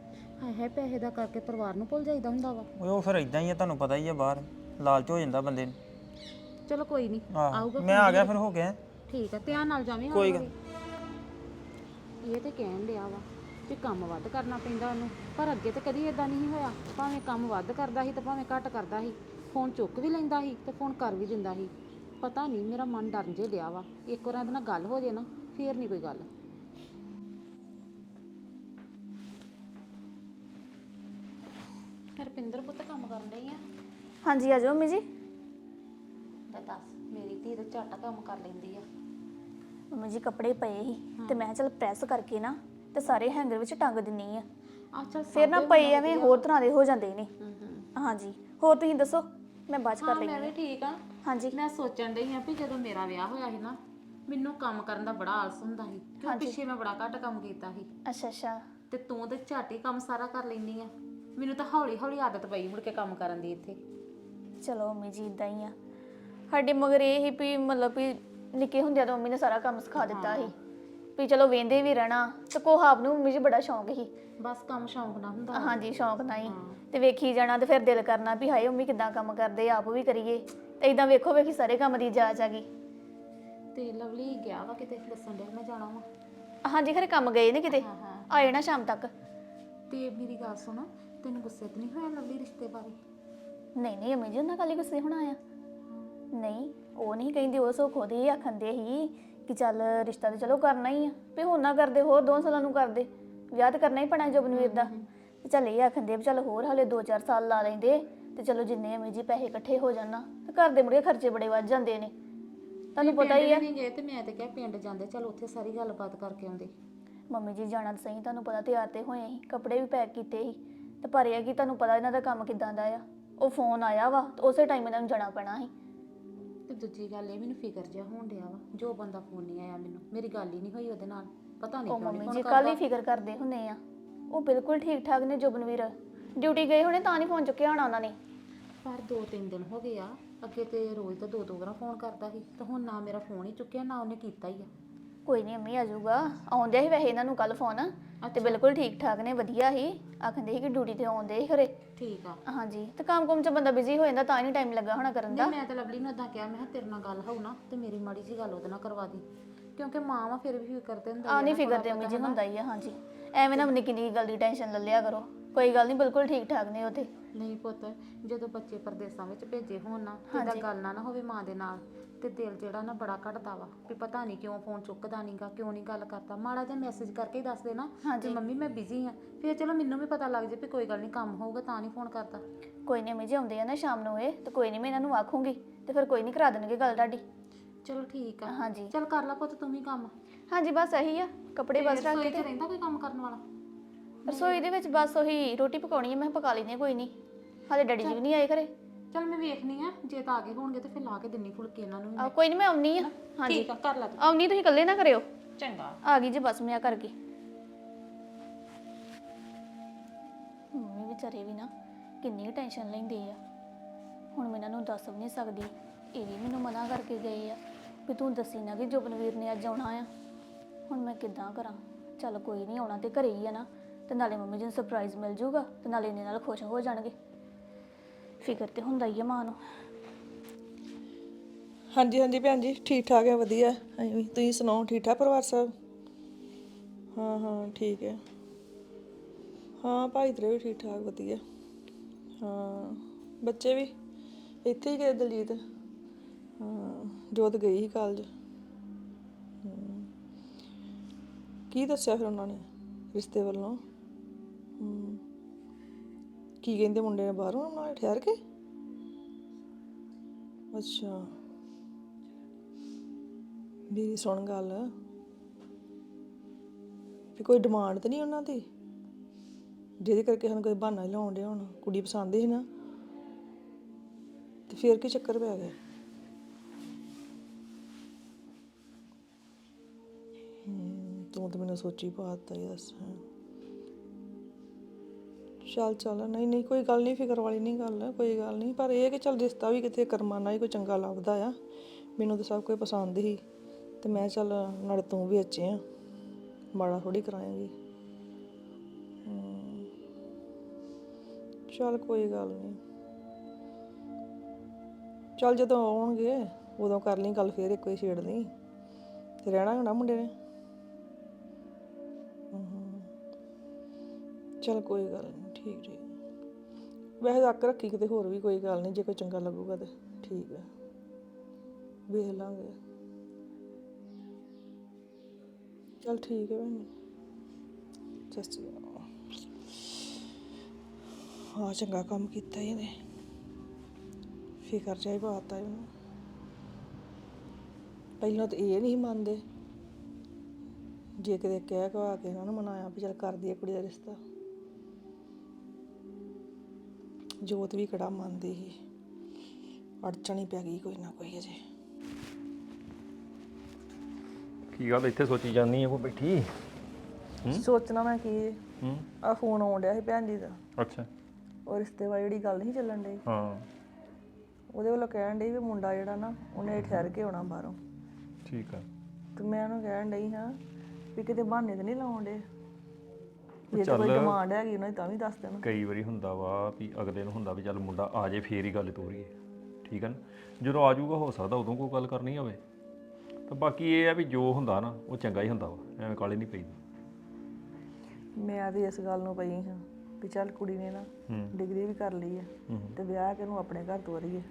ਹਾਏ ਹਾਏ ਪੈਸੇ ਦਾ ਕਰਕੇ ਪਰਿਵਾਰ ਨੂੰ ਭੁੱਲ ਜਾਈਦਾ ਹੁੰਦਾ ਵਾ। ਉਹ ਫਿਰ ਇਦਾਂ ਹੀ ਆ ਤੁਹਾਨੂੰ ਪਤਾ ਹੀ ਆ ਬਾਹਰ ਲਾਲਚ ਹੋ ਜਾਂਦਾ ਬੰਦੇ ਨੂੰ। ਚਲੋ ਕੋਈ ਨਹੀਂ ਆਹੋ ਮੈਂ ਆ ਗਿਆ ਫਿਰ ਹੋ ਗਿਆ। ਠੀਕ ਆ ਧਿਆਨ ਨਾਲ ਜਾਵੀਂ ਕੋਈ ਹੌਲੀ। ਇਹ ਤੇ ਕਹਿਣ ਡਿਆ ਵਾ ਕਿ ਕੰਮ ਵੱਧ ਕਰਨਾ ਪੈਂਦਾ ਉਹਨੂੰ। ਪਰ ਅੱਗੇ ਤੇ ਕਦੀ ਇਦਾਂ ਨਹੀਂ ਹੋਇਆ। ਭਾਵੇਂ ਕੰਮ ਵੱਧ ਕਰਦਾ ਸੀ ਤੇ ਭਾਵੇਂ ਘੱਟ ਕਰਦਾ ਸੀ। ਫੋਨ ਚੁੱਕ ਵੀ ਲੈਂਦਾ ਸੀ ਤੇ ਫੋਨ ਕਰ ਵੀ ਦਿੰਦਾ ਸੀ। ਪਤਾ ਨਹੀਂ ਮੇਰਾ ਮਨ ਡਰ ਜੇ ਡਿਆ ਵਾ। ਇੱਕ ਵਾਰ ਇਹਦੇ ਨਾਲ ਗੱਲ ਹੋ ਜੇ ਨਾ ਫੇਰ ਨਹੀਂ ਕੋਈ ਗੱਲ। ਹਰਪਿੰਦਰ ਪੁੱਤ ਕੰਮ ਕਰਨ ਡਈ ਆ? ਹਾਂਜੀ ਆ ਜਾਓ ਮੰਮੀ ਜੀ। ਦੱਸ ਮੇਰੀ ਧੀ ਤੇ ਝੱਟ ਕੰਮ ਕਰ ਲੈਂਦੀ ਆ। ਮੰਮੀ ਜੀ ਕੱਪੜੇ ਪਏ ਸੀ ਤੇ ਮੈਂ ਕਿਹਾ ਚੱਲ ਪ੍ਰੈਸ ਕਰਕੇ ਨਾ ਤੇ ਸਾਰੇ ਹੈਂਗਰ ਵਿੱਚ ਟੰਗ ਦਿੰਨੀ ਆ। ਚੱਲ ਫਿਰ ਨਾ ਪਏ ਐਵੇਂ ਹੋਰ ਤਰ੍ਹਾਂ ਦੇ ਹੋ ਜਾਂਦੇ ਨੇ। ਹਾਂਜੀ ਹੋਰ ਤੁਸੀਂ ਦੱਸੋ? ਮੈਂ ਬਾਅਦ ਚ ਕਰ ਹਾਂ ਮੈਂ ਵੀ ਠੀਕ ਆ। ਹਾਂਜੀ। ਮੈਂ ਸੋਚਣ ਡਈ ਆ ਵੀ ਜਦੋਂ ਮੇਰਾ ਵਿਆਹ ਹੋਇਆ ਸੀ ਨਾ ਮੈਨੂੰ ਕੰਮ ਕਰਨ ਦਾ ਬੜਾ ਆਲਸ ਹੁੰਦਾ ਸੀ ਕਿਉਂ ਪਿੱਛੇ ਮੈਂ ਬੜਾ ਘੱਟ ਕੰਮ ਕੀਤਾ ਸੀ। ਅੱਛਾ ਅੱਛਾ। ਤੇ ਤੂੰ ਤੇ ਝੱਟ ਹੀ ਕੰਮ ਸਾਰਾ ਕਰ ਲੈਂਦੀ ਆ। ਮੈਨੂੰ ਤਾਂ ਹੌਲੀ ਹੌਲੀ ਆਦਤ ਪਈ ਮੁੜ ਕੇ ਕੰਮ ਕਰਨ ਦੀ ਇੱਥੇ। ਚਲੋ ਮੰਮੀ ਜੀ ਇਦਾਂ ਹੀ ਆ। ਸਾਡੇ ਮਗਰ ਇਹ ਹੀ ਵੀ ਮਤਲਬ ਵੀ ਨਿੱਕੇ ਹੁੰਦਿਆਂ ਤੋਂ ਮੰਮੀ ਨੇ ਸਾਰਾ ਕੰਮ ਸਿਖਾ ਦਿੱਤਾ ਸੀ। ਵੀ ਚਲੋ ਵੇਂਦੇ ਵੀ ਰਹਿਣਾ ਤੇ ਕੋਹਾਬ ਨੂੰ ਮੰਮੀ ਜੀ ਬੜਾ ਸ਼ੌਂਕ ਸੀ। ਬਸ ਕੰਮ ਸ਼ੌਂਕ ਨਾ ਹੁੰਦਾ। ਹਾਂਜੀ ਸ਼ੌਂਕ ਨਹੀਂ ਤੇ ਵੇਖੀ ਜਾਣਾ ਤੇ ਫਿਰ ਦਿਲ ਕਰਨਾ ਵੀ ਹਾਏ ਮੰਮੀ ਕਿਦਾਂ ਕੰਮ ਕਰਦੇ ਆਪ ਵੀ ਕਰੀਏ। ਤੇ ਇਦਾਂ ਵੇਖੋ ਵੇਖੀ ਸਾਰੇ ਕੰਮ ਦੀ ਜਾਚ ਆ ਗਈ। ਤੇ ਲਵਲੀ ਗਿਆ ਵਾ ਕਿਤੇ ਦੱਸਣ ਡਿਆ ਮੈਂ ਜਾਣਾ ਵਾ। ਹਾਂਜੀ ਖਰੇ ਕੰਮ ਗਏ ਨੇ ਕਿਤੇ। ਹਾਂ ਹਾਂ। ਆਏ ਨਾ ਸ਼ਾਮ ਤੱਕ। ਤੇ ਮੇਰੀ ਗੱਲ ਸੁਣ ਤੈਨੂੰ ਗੁੱਸੇ ਤੇ ਨਹੀਂ ਹੋਇਆ ਲਵਲੀ ਰਿਸ਼ਤੇ ਬਾਰੇ? ਨਹੀਂ ਨਹੀਂ ਅਮੀ ਜੀ ਉਹਨਾਂ ਕੱਲ ਹੀ ਗੁੱਸੇ ਹੋਣਾ ਆ। ਨਹੀਂ। ਉਹ ਨਹੀਂ ਕਹਿੰਦੇ ਉਹ ਸੋ ਖੁਦ ਹੀ ਆਖੰਦੇ ਹੀ ਕਿ ਚੱਲ ਰਿਸ਼ਤਾ ਤੇ ਚਲੋ ਕਰਨਾ ਹੀ ਆ। ਵੀ ਹੁਣ ਨਾ ਕਰਦੇ ਹੋਰ ਦੋ ਸਾਲਾਂ ਨੂੰ ਕਰਦੇ। ਵਿਆਹ ਤੇ ਕਰਨਾ ਹੀ ਪੈਣਾ ਜੋਬਨਵੀਰ ਦਾ ਤੇ ਚੱਲ ਇਹ ਆਖੰਦੇ ਵੀ ਚੱਲ ਹੋਰ ਹਲੇ 2-4 ਸਾਲ ਲਾ ਲੈਂਦੇ। ਤੇ ਚਲੋ ਜਿੰਨੇ ਅਮੀ ਜੀ ਪੈਸੇ ਇਕੱਠੇ ਹੋ ਜਾਣ ਤੇ ਘਰ ਦੇ ਮੁੜੇ ਖਰਚੇ ਬੜੇ ਵੱਧ ਜਾਂਦੇ ਨੇ। ਤੁਹਾਨੂੰ ਪਤਾ ਹੀ ਆ। ਨਹੀਂ ਗਏ ਤੇ ਮੈਂ ਤੇ ਕਿਹਾ ਪਿੰਡ ਜਾਂਦੇ ਚੱਲ ਉੱਥੇ ਸਾਰੀ ਗੱਲਬਾਤ ਕਰਕੇ ਆਉਂਦੇ। ਮੰਮੀ ਜੀ ਜਾਣਾ ਤਾਂ ਸਹੀ ਤੁਹਾਨੂੰ ਪਤਾ ਤਿਆਰ ਤੇ ਹੋਏ ਸੀ ਕੱਪੜੇ ਵੀ ਪੈਕ ਕੀਤੇ ਸੀ। ਤੇ ਪਰ ਇਹ ਆ ਕਿ ਤੁਹਾਨੂੰ ਪਤਾ ਇਹਨਾਂ ਦਾ ਕੰਮ ਕਿਦਾਂ ਦਾ ਆ। ਉਹ ਫੋਨ ਆਇਆ ਵਾ ਤੇ ਉਸੇ ਟਾਈਮ ਇਹਨਾਂ ਨੂੰ ਜਾਣਾ ਪੈਣਾ ਸੀ। ਤੇ ਦੂਜੀ ਗੱਲ ਇਹ ਮੈਨੂੰ ਫਿਕਰ ਜਿਹਾ ਹੋਣ ਡਿਆ ਵਾ ਜੋ ਬੰਦਾ ਫੋਨ ਨਹੀਂ ਆਇਆ ਮੈਨੂੰ ਮੇਰੀ ਗੱਲ ਹੀ ਨਹੀਂ ਹੋਈ ਉਹਦੇ ਨਾਲ ਪਤਾ ਨਹੀਂ ਉਹ ਕਿਉਂ ਮੰਮੀ ਨਹੀਂ ਜੀ ਫੋਨ ਕੱਲ ਹੀ ਫਿਕਰ ਕਰਦੇ ਹੁੰਦੇ ਆ। ਉਹ ਬਿਲਕੁਲ ਠੀਕ ਠਾਕ ਨੇ ਜੁਬਨਵੀਰ। ਡਿਊਟੀ ਗਏ ਹੋਣੇ ਤਾਂ ਨਹੀਂ ਫੋਨ ਚੁੱਕਿਆ ਹੋਣਾ ਉਹਨਾਂ ਨੇ। ਪਰ ਦੋ ਤਿੰਨ ਦਿਨ ਹੋ ਗਏ ਆ ਅੱਗੇ ਤੇ ਰੋਜ਼ ਤਾਂ ਦੋ ਦੋ ਵਾਰ ਫੋਨ ਕਰਦਾ ਸੀ ਤੇ ਹੁਣ ਨਾ ਮੇਰਾ ਫੋਨ ਹੀ ਚੁੱਕਿਆ ਨਾ ਉਹਨੇ ਕੀਤਾ ਹੀ ਆ। ਕੋਈ ਨਹੀਂ ਅੰਮੀ ਆ ਜਾਊਗਾ ਆਉਂਦੇ ਸੀ ਵੈਸੇ ਇਹਨਾਂ ਨੂੰ ਕੱਲ ਫੋਨ ਤੇ ਬਿਲਕੁਲ ਠੀਕ ਠਾਕ ਨੇ ਵਧੀਆ ਹੀ। ਆਖੰਦੇ ਸੀ ਕਿ ਡਿਊਟੀ ਤੇ ਆਉਂਦੇ ਸੀ ਖਰੇ ਠੀਕ ਆ। ਹਾਂਜੀ ਤੇ ਕੰਮ ਕੁਮ ਚ ਬੰਦਾ ਬਿਜ਼ੀ ਹੋ ਜਾਂਦਾ ਤਾਂ ਨਹੀਂ ਟਾਈਮ ਲੱਗਾ ਹੋਣਾ ਕਰਨ ਦਾ। ਨਹੀਂ ਮੈਂ ਤਾਂ ਲਵਲੀ ਨੂੰ ਇਦਾਂ ਕਿਹਾ ਮੈਂ ਕਿਹਾ ਤੇਰੇ ਨਾਲ ਗੱਲ ਹੋਊ ਨਾ ਤੇ ਮੇਰੀ ਮਾੜੀ ਜੀ ਗੱਲ ਉਹਦੇ ਨਾਲ ਕਰਵਾ ਦੀ। ਕਿਉਂਕਿ ਮਾਂ ਵਾ ਫਿਰ ਵੀ ਫਿਕਰ ਤੇ ਹੁੰਦਾ ਆ ਨਹੀਂ ਫਿਕਰ ਤੇ ਅੰਮੀ ਜੀ ਹੁੰਦਾ ਹੀ ਆ ਹਾਂਜੀ। ਐਵੇਂ ਨਾ ਨਿੱਕੀ ਨਿੱਕੀ ਗੱਲ ਦੀ ਟੈਨਸ਼ਨ ਲੈ ਲਿਆ ਕਰੋ। ਕੋਈ ਗੱਲ ਨਹੀਂ ਬਿਲਕੁਲ ਠੀਕ ਠਾਕ ਨੇ ਉਹ ਤੇ। ਨਹੀਂ ਪੁੱਤ ਜਦੋਂ ਬੱਚੇ ਪਰਦੇਸਾਂ ਵਿੱਚ ਭੇਜੇ ਹੋਣ ਨਾ ਕਿਦਾਂ ਗੱਲ ਨਾ ਨਾ ਹੋਵੇ ਮਾਂ ਦੇ ਨਾਲ ਤੇ ਦਿਲ ਜਿਹੜਾ ਨਾ ਬੜਾ ਘਟਦਾ ਵਾ ਵੀ ਪਤਾ ਨਹੀਂ ਕਿਉਂ ਫੋਨ ਚੁੱਕਦਾ ਨਹੀਂਗਾ ਕਿਉਂ ਨਹੀਂ ਗੱਲ ਕਰਦਾ। ਮਾੜਾ ਜਿਹਾ ਮੈਸੇਜ ਕਰਕੇ ਹੀ ਦੱਸ ਦੇ ਨਾ ਕਿ ਮੰਮੀ ਮੈਂ ਬਿਜ਼ੀ ਆ ਫਿਰ ਚਲੋ ਮੈਨੂੰ ਵੀ ਪਤਾ ਲੱਗ ਜੇ ਵੀ ਕੋਈ ਗੱਲ ਨਹੀਂ ਕੰਮ ਹੋਊਗਾ ਤਾਂ ਨਹੀਂ ਫੋਨ ਕਰਦਾ। ਕੋਈ ਨਹੀਂ ਅੰਮੀ ਜੀ ਆਉਂਦੇ ਆ ਨਾ ਸ਼ਾਮ ਨੂੰ ਇਹ ਤੇ ਕੋਈ ਨਹੀਂ ਮੈਂ ਇਹਨਾਂ ਨੂੰ ਆਖੂੰਗੀ ਤੇ ਫਿਰ ਕੋਈ ਨਹੀਂ ਕਰਾ ਦੇਣਗੇ ਗੱਲ ਤੁਹਾਡੀ। ਚਲੋ ਠੀਕ ਆ। ਹਾਂਜੀ। ਚਲ ਕਰ ਲਾ ਪੁੱਤ ਤੂੰ ਵੀ ਕੰਮ। ਹਾਂਜੀ ਬਸ ਇਹੀ ਆ ਕੱਪੜੇ ਬਸ ਰੱਖ ਰਸੋਈ 'ਚ ਰਹਿੰਦਾ ਕੋਈ ਕੰਮ ਕਰਨ ਵਾਲਾ? ਰਸੋਈ ਦੇ ਵਿੱਚ ਬਸ ਉਹੀ ਰੋਟੀ ਪਕਾਉਣੀ ਹੈ ਮੈਂ ਕਿਹਾ ਪਕਾ ਲੈਂਦੀ ਹਾਂ ਕੋਈ ਨਹੀਂ ਹਾਲੇ ਡੈਡੀ ਜੀ ਵੀ ਨਹੀਂ ਆਏ ਘਰੇ। ਚਲ ਮੈਂ ਵੇਖਨੀ ਆ ਜੇ ਤਾਂ ਆ ਗਏ ਹੋਣਗੇ ਤੇ ਫਿਰ ਲਾ ਕੇ ਦਿੰਨੀ ਫੁਲਕੇ ਇਹਨਾਂ ਨੂੰ ਵੀ। ਆ, ਕੋਈ ਨਹੀਂ ਮੈਂ ਆਉਣੀ ਆ ਹਾਂਜੀ ਠੀਕ ਆ ਕਰ ਲਾ ਤੂੰ। ਆਉਣੀ ਤੁਸੀਂ ਇਕੱਲੇ ਨਾ ਕਰਿਓ। ਚੰਗਾ। ਆ ਗਈ ਜੀ ਬਸ ਮੈਂ ਕਰ ਗਈ ਮੰਮੀ ਵਿਚਾਰੇ ਵੀ ਨਾ ਕਿੰਨੀ ਟੈਨਸ਼ਨ ਲੈਂਦੇ ਆ। ਹੁਣ ਮੈਂ ਇਹਨਾਂ ਨੂੰ ਦੱਸ ਵੀ ਨਹੀਂ ਸਕਦੀ ਇਹ ਵੀ ਮੈਨੂੰ ਮਨਾ ਕਰਕੇ ਗਏ ਆ ਵੀ ਤੂੰ ਦੱਸੀ ਨਾ ਕਿ ਜੁਬਨਵੀਰ ਨੇ ਅੱਜ ਆਉਣਾ ਆ। ਹੁਣ ਮੈਂ ਕਿੱਦਾਂ ਕਰਾਂ? ਚੱਲ ਕੋਈ ਨਹੀਂ ਆਉਣਾ ਤੇ ਘਰੇ ਹੀ ਆ ਨਾ। ਤੇ ਨਾਲੇ ਮੰਮੀ ਜੀ ਨੂੰ ਸਰਪ੍ਰਾਈਜ਼ ਮਿਲ ਜਾਊਗਾ ਤੇ ਨਾਲੇ ਇਹਨੇ ਨਾਲ ਖੁਸ਼ ਹੋ ਜਾਣਗੇ। ਫਿਕਰ ਤੇ ਹੁੰਦਾ ਹੀ ਆ ਮਾਂ ਨੂੰ। ਹਾਂਜੀ ਹਾਂਜੀ ਭੈਣ ਜੀ ਠੀਕ ਠਾਕ ਹੈ ਵਧੀਆ। ਅਸੀਂ ਵੀ ਤੁਸੀਂ ਸੁਣਾਓ ਠੀਕ ਠਾਕ ਪਰਿਵਾਰ ਸਭ? ਹਾਂ ਹਾਂ, ਠੀਕ ਹੈ। ਹਾਂ, ਭਾਈ ਤੇਰੇ ਵੀ ਠੀਕ ਠਾਕ ਵਧੀਆ। ਹਾਂ, ਬੱਚੇ ਵੀ? ਇੱਥੇ ਹੀ ਗਏ ਦਲਜੀਤ? ਹਾਂ, ਜੋਤ ਗਈ ਸੀ ਕਾਲਜ ਕੀ ਦੱਸਿਆ ਫਿਰ ਉਹਨਾਂ ਨੇ ਰਿਸ਼ਤੇ ਵੱਲੋਂ? ਹਮ। ਕੀ ਕਹਿੰਦੇ ਮੁੰਡੇ ਨੇ ਬਾਹਰੋਂ ਆਉਣਾ ਠਹਿਰ ਕੇ? ਅੱਛਾ। ਮੇਰੀ ਸੁਣ ਗੱਲ। ਵੀ ਕੋਈ ਡਿਮਾਂਡ ਤੇ ਨਹੀਂ ਉਹਨਾਂ ਦੀ? ਜਿਹਦੇ ਕਰਕੇ ਸਾਨੂੰ ਕੋਈ ਬਹਾਨਾ ਹੀ ਲਾਉਣ ਡਿਆ ਹੁਣ ਕੁੜੀ ਪਸੰਦ ਸੀ ਨਾ। ਤੇ ਫੇਰ ਕੀ ਚੱਕਰ ਪੈ ਗਿਆ? ਹਮ, ਤੂੰ ਤਾਂ ਮੈਨੂੰ ਸੋਚੀ ਪਾਤਾ ਹੀ ਦੱਸ। ਚੱਲ ਚੱਲ ਨਹੀਂ ਨਹੀਂ ਕੋਈ ਗੱਲ ਨਹੀਂ ਫਿਕਰ ਵਾਲੀ ਨਹੀਂ ਗੱਲ ਕੋਈ ਗੱਲ ਨਹੀਂ ਪਰ ਇਹ ਕਿ ਚੱਲ ਰਿਸ਼ਤਾ ਵੀ ਕਿਤੇ ਕਰਮਾਨਾ ਹੀ ਕੋਈ ਚੰਗਾ ਲੱਭਦਾ ਆ। ਮੈਨੂੰ ਤਾਂ ਸਭ ਕੁਝ ਪਸੰਦ ਹੀ ਤੇ ਮੈਂ ਚੱਲ ਨਾਲੇ ਤੂੰ ਵੀ ਅੱਛੇ ਆ। ਮਾੜਾ ਥੋੜੀ ਕਰਾਏਂਗੀ ਹਮ, ਚੱਲ ਕੋਈ ਗੱਲ ਨਹੀਂ। ਚੱਲ ਜਦੋਂ ਆਉਣਗੇ ਉਦੋਂ ਕਰ ਲਈ ਗੱਲ ਫੇਰ ਇੱਕ ਵਾਰੀ ਛੇੜ ਲਈ। ਤੇ ਰਹਿਣਾ ਹੋਣਾ ਮੁੰਡੇ ਨੇ? ਚੱਲ ਕੋਈ ਗੱਲ ਨਹੀਂ। ਠੀਕ ਠੀਕ। ਵੈਸੇ ਅੱਕ ਰੱਖੀ ਕਿਤੇ ਹੋਰ ਵੀ ਕੋਈ ਗੱਲ ਨਹੀਂ, ਜੇ ਕੋਈ ਚੰਗਾ ਲੱਗੂਗਾ ਤੇ ਠੀਕ ਹੈ ਵੇਖ ਲਾਂਗੇ। ਚਲ ਠੀਕ ਹੈ ਭੈਣ। ਜਸਟ ਹਾਂ ਚੰਗਾ ਕੰਮ ਕੀਤਾ ਇਹਨੇ। ਫਿਕਰ ਜਾਈ ਬਾਤਾ ਇਹਨੂੰ। ਪਹਿਲਾਂ ਤਾਂ ਇਹ ਨਹੀਂ ਮੰਨਦੇ। ਜੇ ਕਿਤੇ ਕਹਿ ਕਵਾ ਕੇ ਇਹਨਾਂ ਨੂੰ ਮਨਾਇਆ ਵੀ ਚਲ ਕਰਦੀ ਹੈ ਕੁੜੀ ਦਾ ਰਿਸ਼ਤਾ। ਜੋਤ ਵੀ ਕਿਹੜਾ ਮੰਨਦੀ ਸੀ। ਅੜਚਣ ਹੀ ਪੈ ਗਈ ਕੋਈ ਨਾ ਕੋਈ ਅਜੇ ਕੀ ਗੱਲ ਇੱਥੇ ਸੋਚੀ ਜਾਂਦੀ ਹੈ ਕੋ ਬੈਠੀ? ਸੋਚਣਾ ਮੈਂ ਕੀ ਹੂੰ? ਆ ਫੋਨ ਆਉਣ ਡਿਆ ਸੀ ਭੈਣ ਜੀ ਦਾ। ਅੱਛਾ। ਉਹ ਰਿਸ਼ਤੇ ਵਾਲੀ ਜਿਹੜੀ ਗੱਲ ਨਹੀਂ ਚੱਲਣ ਡਈ। ਹਾਂ। ਉਹਦੇ ਵੱਲੋਂ ਕਹਿਣ ਡਈ ਵੀ ਮੁੰਡਾ ਜਿਹੜਾ ਨਾ ਉਹਨੇ ਠਹਿਰ ਕੇ ਆਉਣਾ ਬਾਹਰੋਂ। ਠੀਕ ਆ। ਤੇ ਮੈਂ ਉਹਨੂੰ ਕਹਿਣ ਡਈ ਹਾਂ ਵੀ ਕਿਤੇ ਬਹਾਨੇ ਤੇ ਨਹੀਂ ਲਾਉਣ ਡੇ ਜੇ ਤਾਂ ਕੋਈ ਡਿਮਾਂਡ ਹੈਗੀ ਉਹਨਾਂ ਦੀ ਤਾਂ ਵੀ ਦੱਸ ਦੇਣ। ਕਈ ਵਾਰੀ ਹੁੰਦਾ ਵਾ ਵੀ ਅਗਲੇ ਨੂੰ ਹੁੰਦਾ ਵੀ ਚੱਲ ਮੁੰਡਾ ਆ ਜੇ ਫੇਰ ਹੀ ਗੱਲ ਤੋਰੀਏ ਠੀਕ ਆ ਨਾ? ਜਦੋਂ ਆ ਜਾਊਗਾ ਹੋ ਸਕਦਾ ਉਦੋਂ ਕੋਈ ਗੱਲ ਕਰਨੀ ਹੋਵੇ। ਤਾਂ ਬਾਕੀ ਇਹ ਆ ਵੀ ਜੋ ਹੁੰਦਾ ਨਾ ਉਹ ਚੰਗਾ ਹੀ ਹੁੰਦਾ ਵਾ ਐਵੇਂ ਕਾਲੇ ਨਹੀਂ ਪਈਦੀ ਮੈਂ ਤੇ ਇਸ ਗੱਲ ਨੂੰ ਪਈ ਹਾਂ ਵੀ ਚੱਲ ਕੁੜੀ ਨੇ ਨਾ ਡਿਗਰੀ ਵੀ ਕਰ ਲਈ ਹੈ। ਤੇ ਵਿਆਹ ਕੇ ਉਹਨੂੰ ਆਪਣੇ ਘਰ ਤੋਰੀਏ।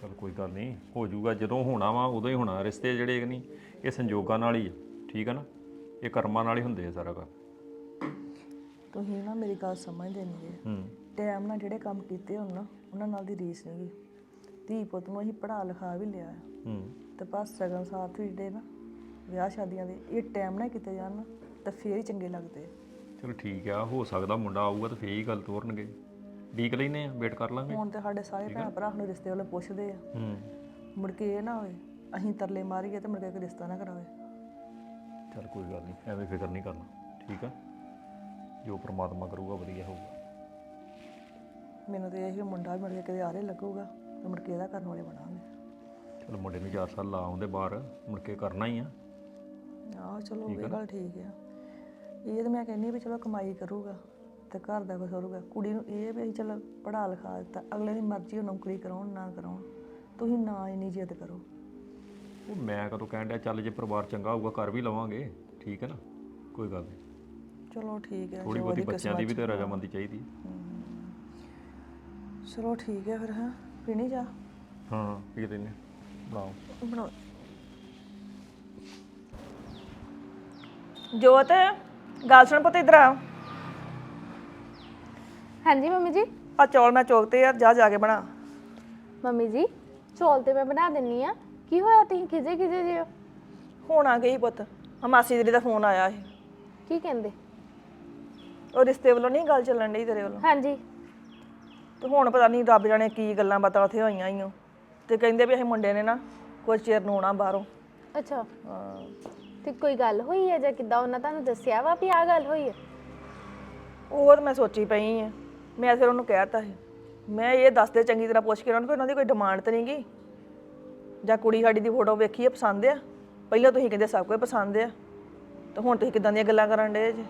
ਚੱਲ ਕੋਈ ਗੱਲ ਨਹੀਂ ਹੋ ਜਾਊਗਾ ਜਦੋਂ ਹੋਣਾ ਵਾ ਉਦੋਂ ਹੀ ਹੋਣਾ ਰਿਸ਼ਤੇ ਜਿਹੜੇ ਕਿ ਨਹੀਂ ਇਹ ਸੰਜੋਗਾਂ ਨਾਲ ਹੀ ਆ ਠੀਕ ਆ ਨਾ? ਇਹ ਕਰਮਾਂ ਨਾਲ ਹੀ ਹੁੰਦੇ ਆ ਸਾਰਾ ਕੁਝ ਤੁਸੀਂ ਨਾ ਮੇਰੀ ਗੱਲ ਸਮਝਦੇ ਨਹੀਂ ਹੂੰ। ਟਾਈਮ ਨਾਲ ਜਿਹੜੇ ਕੰਮ ਕੀਤੇ ਹੋਣ ਨਾ ਉਹਨਾਂ ਨਾਲ ਦੀ ਰੀਸ ਨਹੀਂ ਧੀ ਪੁੱਤ ਨੂੰ ਅਸੀਂ ਪੜਾ ਲਿਖਾ ਵੀ ਲਿਆ ਹੈ। ਹੂੰ। ਤੇ ਬਸ ਸਗਨ ਸਾਥ ਵੀ ਜਿਹੜੇ ਨਾ ਵਿਆਹ ਸ਼ਾਦੀਆਂ ਦੇ ਇਹ ਟਾਈਮ ਨਾਲ ਕੀਤੇ ਜਾਣ ਨਾ ਤਾਂ ਫੇਰ ਹੀ ਚੰਗੇ ਲੱਗਦੇ ਆ। ਚਲੋ ਠੀਕ ਆ ਹੋ ਸਕਦਾ ਮੁੰਡਾ ਆਊਗਾ ਤਾਂ ਫੇਰ ਹੀ ਗੱਲ ਤੋਰਨਗੇ। ਡੀਕ ਲੈਨੇ ਆ ਵੇਟ ਕਰ ਲਾਂਗੇ। ਹੁਣ ਤੇ ਸਾਡੇ ਸਾਰੇ ਭੈਣ ਭਰਾ ਨੂੰ ਰਿਸ਼ਤੇ ਵਾਲੇ ਪੁੱਛਦੇ ਆ। ਹੂੰ। ਮੁੜ ਕੇ ਇਹ ਨਾ ਹੋਏ ਅਸੀਂ ਤਰਲੇ ਮਾਰੀਏ ਤੇ ਮੁੜ ਕੇ ਕੋਈ ਰਿਸ਼ਤਾ ਨਾ ਕਰਾਵੇ। ਚਲ ਕੋਈ ਗੱਲ ਨਹੀਂ ਐਵੇਂ ਫਿਕਰ ਨਹੀਂ ਕਰਨਾ। ਠੀਕ ਆ? ਜੋ ਪ੍ਰਮਾਤਮਾ ਕਰੂਗਾ ਵਧੀਆ ਹੋਊਗਾ। ਮੈਨੂੰ ਤੇ ਇਹ ਮੁੰਡਾ ਵੀ ਕਿਤੇ ਆਰੇ ਲੱਗੂਗਾ ਤੇ ਮੁੜ ਕੇ ਇਹਦਾ ਕਰਨ ਵਾਲੇ ਬਣਾਂਗੇ ਚਲ ਮੁੰਡੇ ਨੂੰ 4 ਸਾਲ ਲਾ ਆਉਂਦੇ ਬਾਹਰ ਮੁੜ ਕੇ ਕਰਨਾ ਹੀ ਆ। ਆਹੋ ਚਲੋ ਇਹ ਗੱਲ ਠੀਕ ਆ। ਇਹ ਤਾਂ ਮੈਂ ਕਹਿੰਨੀ ਵੀ ਚਲੋ ਕਮਾਈ ਕਰੂਗਾ ਤੇ ਘਰ ਦਾ ਕੁਛ ਕਰੂਗਾ ਕੁੜੀ ਨੂੰ ਇਹ ਵੀ ਅਸੀਂ ਚਲ ਪੜਾ ਲਿਖਾ ਦਿੱਤਾ ਅਗਲੇ ਦੀ ਮਰਜ਼ੀ ਉਹ ਨੌਕਰੀ ਕਰਾਉਣ ਨਾ ਕਰਾਉਣ। ਤੁਸੀਂ ਨਾ ਇੰਨੀ ਜਿੱਦ ਕਰੋ। ਉਹ ਮੈਂ ਕਦੋਂ ਕਹਿਣ ਡਿਆ ਚੱਲ ਜੇ ਪਰਿਵਾਰ ਚੰਗਾ ਹੋਊਗਾ ਕਰ ਵੀ ਲਵਾਂਗੇ। ਠੀਕ ਹੈ ਨਾ? ਕੋਈ ਗੱਲ ਨਹੀਂ ਚਲੋ ਠੀਕ ਹੈ ਥੋੜੀ ਜੋ ਬਹੁਤੀ ਉਹਦੀ ਬੱਚਿਆਂ ਦੀ ਵੀ ਕਿਸਮਤ ਤੇ ਰਜਾਮੰਦੀ ਚਾਹੀਦੀ ਚਲੋ ਠੀਕ ਹੈ ਫਿਰ ਹਾਂ। ਪੀਣੀ ਜਾ ਹਾਂ ਪੀ ਲੈਨੇ ਬਣਾਓ। ਬਣਾਓ। ਜੋਤ ਗੱਲ ਸੁਣ ਪੁੱਤ ਇਧਰ ਆ। ਹਾਂਜੀ ਮੰਮੀ ਜੀ। ਆ ਚੌਲ ਮੈਂ ਚੌਕ ਤੇ ਯਾਰ ਜਾ ਜਾ ਕੇ ਬਣਾ। ਮੰਮੀ ਜੀ ਚੌਲ ਤੇ ਮੈਂ ਬਣਾ ਦਿੰਨੀ ਆ। ਕੀ ਹੋਇਆ ਤੁਸੀਂ ਖਿਜੇ ਖਿਜੇ ਜਿਓ ਹੁਣ ਆ ਗਈ ਪੁੱਤ। ਆ ਮਾਸੀ ਤੇਰੀ ਦਾ ਫੋਨ ਆਇਆ ਸੀ। ਕੀ ਕਹਿੰਦੇ? ਉਹ ਰਿਸ਼ਤੇ ਵੱਲੋਂ ਨਹੀਂ ਗੱਲ ਚੱਲਣ ਡਈ ਤੇਰੇ ਵੱਲੋਂ? ਹਾਂਜੀ। ਤੇ ਹੁਣ ਪਤਾ ਨਹੀਂ ਰੱਬ ਜਾਣੇ ਕੀ ਗੱਲਾਂ ਬਾਤਾਂ ਉੱਥੇ ਹੋਈਆਂ ਈਓ ਤੇ ਕਹਿੰਦੇ ਵੀ ਅਸੀਂ ਮੁੰਡੇ ਨੇ ਨਾ ਕੁਝ ਚਿਰ ਨੂੰ ਆਉਣਾ ਬਾਹਰੋਂ। ਅੱਛਾ। ਹਾਂ। ਤੇ ਕੋਈ ਗੱਲ ਹੋਈ ਹੈ ਜਾਂ ਕਿੱਦਾਂ? ਉਹਨਾਂ ਤੁਹਾਨੂੰ ਦੱਸਿਆ ਵਾ ਵੀ ਆ ਗੱਲ ਹੋਈ ਹੈ ਉਹ ਤਾਂ ਮੈਂ ਸੋਚੀ ਪਈ ਆ। ਮੈਂ ਫਿਰ ਉਹਨੂੰ ਕਹਿਤਾ ਸੀ। ਮੈਂ ਇਹ ਦੱਸਦੇ ਚੰਗੀ ਤਰ੍ਹਾਂ ਪੁੱਛ ਕੇ ਉਹਨਾਂ ਨੂੰ ਵੀ ਉਹਨਾਂ ਦੀ ਕੋਈ ਡਿਮਾਂਡ ਤਾਂ ਨਹੀਂਗੀ। ਜਾਂ ਕੁੜੀ ਸਾਡੀ ਦੀ ਫੋਟੋ ਵੇਖੀ ਆ ਪਸੰਦ ਆ? ਪਹਿਲਾਂ ਤੁਸੀਂ ਕਹਿੰਦੇ ਸਭ ਕੁਝ ਪਸੰਦ ਆ। ਤੇ ਹੁਣ ਤੁਸੀਂ ਕਿਦਾਂ ਦੀਆਂ ਗੱਲਾਂ ਕਰਨ ਡੇ ਜੀ?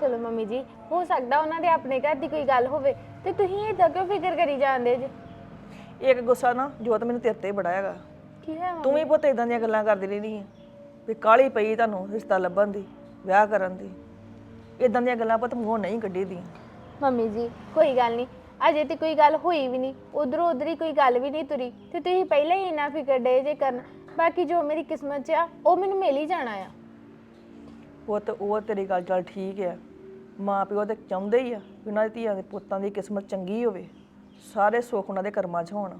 ਚਲੋ ਮੰਮੀ ਜੀ ਹੋ ਸਕਦਾ ਉਹਨਾਂ ਦੇ ਆਪਣੇ ਘਰ ਦੀ ਕੋਈ ਗੱਲ ਹੋਵੇ ਤੇ ਤੁਸੀਂ ਇਹ ਕਿਉਂ ਫਿਕਰ ਕਰੀ ਜਾਂਦੇ ਜੀ? ਇੱਕ ਗੁੱਸਾ ਨਾ ਜੋਤ ਮੈਨੂੰ ਤੇਰੇ ਤੇ ਬੜਾ ਹੈਗਾ। ਕੀ ਹੈ ਤੂੰ ਵੀ ਪੁੱਤ ਇਦਾਂ ਦੀਆਂ ਗੱਲਾਂ ਕਰਦੀ ਰਹਿੰਦੀ ਆ ਵੀ ਕਾਲੀ ਪਈ ਤੁਹਾਨੂੰ ਰਿਸ਼ਤਾ ਲੱਭਣ ਦੀ ਵਿਆਹ ਕਰਨ ਦੀ। ਇਦਾਂ ਦੀਆਂ ਗੱਲਾਂ ਪੁੱਤ ਮੂੰਹੋਂ ਨਹੀਂ ਕੱਢੀ ਦੀਆਂ ਮੰਮੀ ਜੀ ਕੋਈ ਗੱਲ ਨਹੀਂ ਅਜੇ ਤੇ ਕੋਈ ਗੱਲ ਹੋਈ ਵੀ ਨਹੀਂ ਉਧਰੋਂ ਉਧਰ ਹੀ ਕੋਈ ਗੱਲ ਵੀ ਨਹੀਂ ਤੁਰੀ ਤੇ ਤੁਸੀਂ ਪਹਿਲਾਂ ਹੀ ਇੰਨਾ ਫਿਕਰ ਡੇ ਜੇ ਕਰਨ ਬਾਕੀ ਜੋ ਮੇਰੀ ਕਿਸਮਤ 'ਚ ਆ ਉਹ ਮੈਨੂੰ ਮਿਲ ਹੀ ਜਾਣਾ ਆ। ਪੁੱਤ ਉਹ ਤੇਰੀ ਗੱਲ ਚੱਲ ਠੀਕ ਆ। ਮਾਂ ਪਿਓ ਤੇ ਚਾਹੁੰਦੇ ਹੀ ਆ ਵੀ ਉਹਨਾਂ ਦੀ ਧੀਆਂ ਦੇ ਪੁੱਤਾਂ ਦੀ ਕਿਸਮਤ ਚੰਗੀ ਹੋਵੇ। ਸਾਰੇ ਸੁੱਖ ਉਹਨਾਂ ਦੇ ਕਰਮਾਂ 'ਚ ਹੋਣ।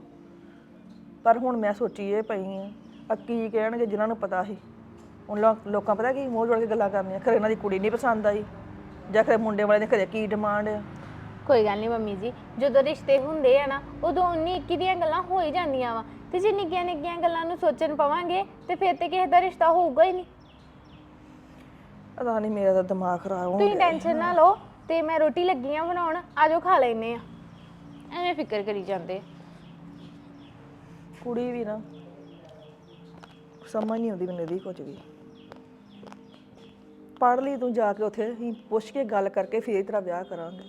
ਪਰ ਹੁਣ ਮੈਂ ਸੋਚੀ ਇਹ ਪਈ ਆ ਆ ਕੀ ਕਹਿਣਗੇ ਜਿਨ੍ਹਾਂ ਨੂੰ ਪਤਾ ਸੀ। ਉਹ ਲੋਕ- ਲੋਕਾਂ ਪਤਾ ਕੀ ਮੋਹ ਜੋੜ ਕੇ ਗੱਲਾਂ ਕਰਨੀਆਂ, ਖਰੇ ਇਹਨਾਂ ਦੀ ਕੁੜੀ ਨਹੀਂ ਪਸੰਦ ਆਈ, ਜਾਂ ਖਰੇ ਮੁੰਡੇ ਵਾਲੇ ਨੇ ਖਰੇ ਕੀ ਡਿਮਾਂਡ ਆ? ਕੋਈ ਗੱਲ ਨਹੀਂ ਮੰਮੀ ਜੀ, ਜਦੋਂ ਰਿਸ਼ਤੇ ਹੁੰਦੇ ਆ ਨਾ, ਉਦੋਂ 19 21 ਦੀਆਂ ਗੱਲਾਂ ਹੋ ਹੀ ਜਾਂਦੀਆਂ ਵਾ। ਤੇ ਜੇ ਨਿੱਕੀਆਂ ਨਿੱਕੀਆਂ ਗੱਲਾਂ ਨੂੰ ਸੋਚਣ ਪਵਾਂਗੇ, ਤੇ ਫਿਰ ਤੇ ਕਿਸੇ ਦਾ ਰਿਸ਼ਤਾ ਹੋਊਗਾ ਹੀ ਨਹੀਂ। ਪਤਾ ਨਹੀਂ ਮੇਰਾ ਤਾਂ ਦਿਮਾਗ ਖਰਾਬ ਹੋ ਤੁਸੀਂ ਟੈਨਸ਼ਨ ਨਾ ਲਓ ਤੇ ਮੈਂ ਰੋਟੀ ਲੱਗੀ ਆ ਬਣਾਉਣ ਆਜੋ ਖਾ ਲੈਨੇ ਆ। ਐਵੇਂ ਫਿਕਰ ਕਰੀ ਜਾਂਦੇ ਕੁੜੀ ਵੀ ਨਾ ਸਮਝ ਨਹੀਂ ਆਉਂਦੀ ਮੈਨੂੰ ਇਹਦੀ ਕੁਝ ਵੀ। ਪੜ੍ਹ ਲਈ ਤੂੰ ਜਾ ਕੇ ਉੱਥੇ ਅਸੀਂ ਪੁੱਛ ਕੇ ਗੱਲ ਕਰਕੇ ਫੇਰ ਤੇਰਾ ਵਿਆਹ ਕਰਾਂਗੇ।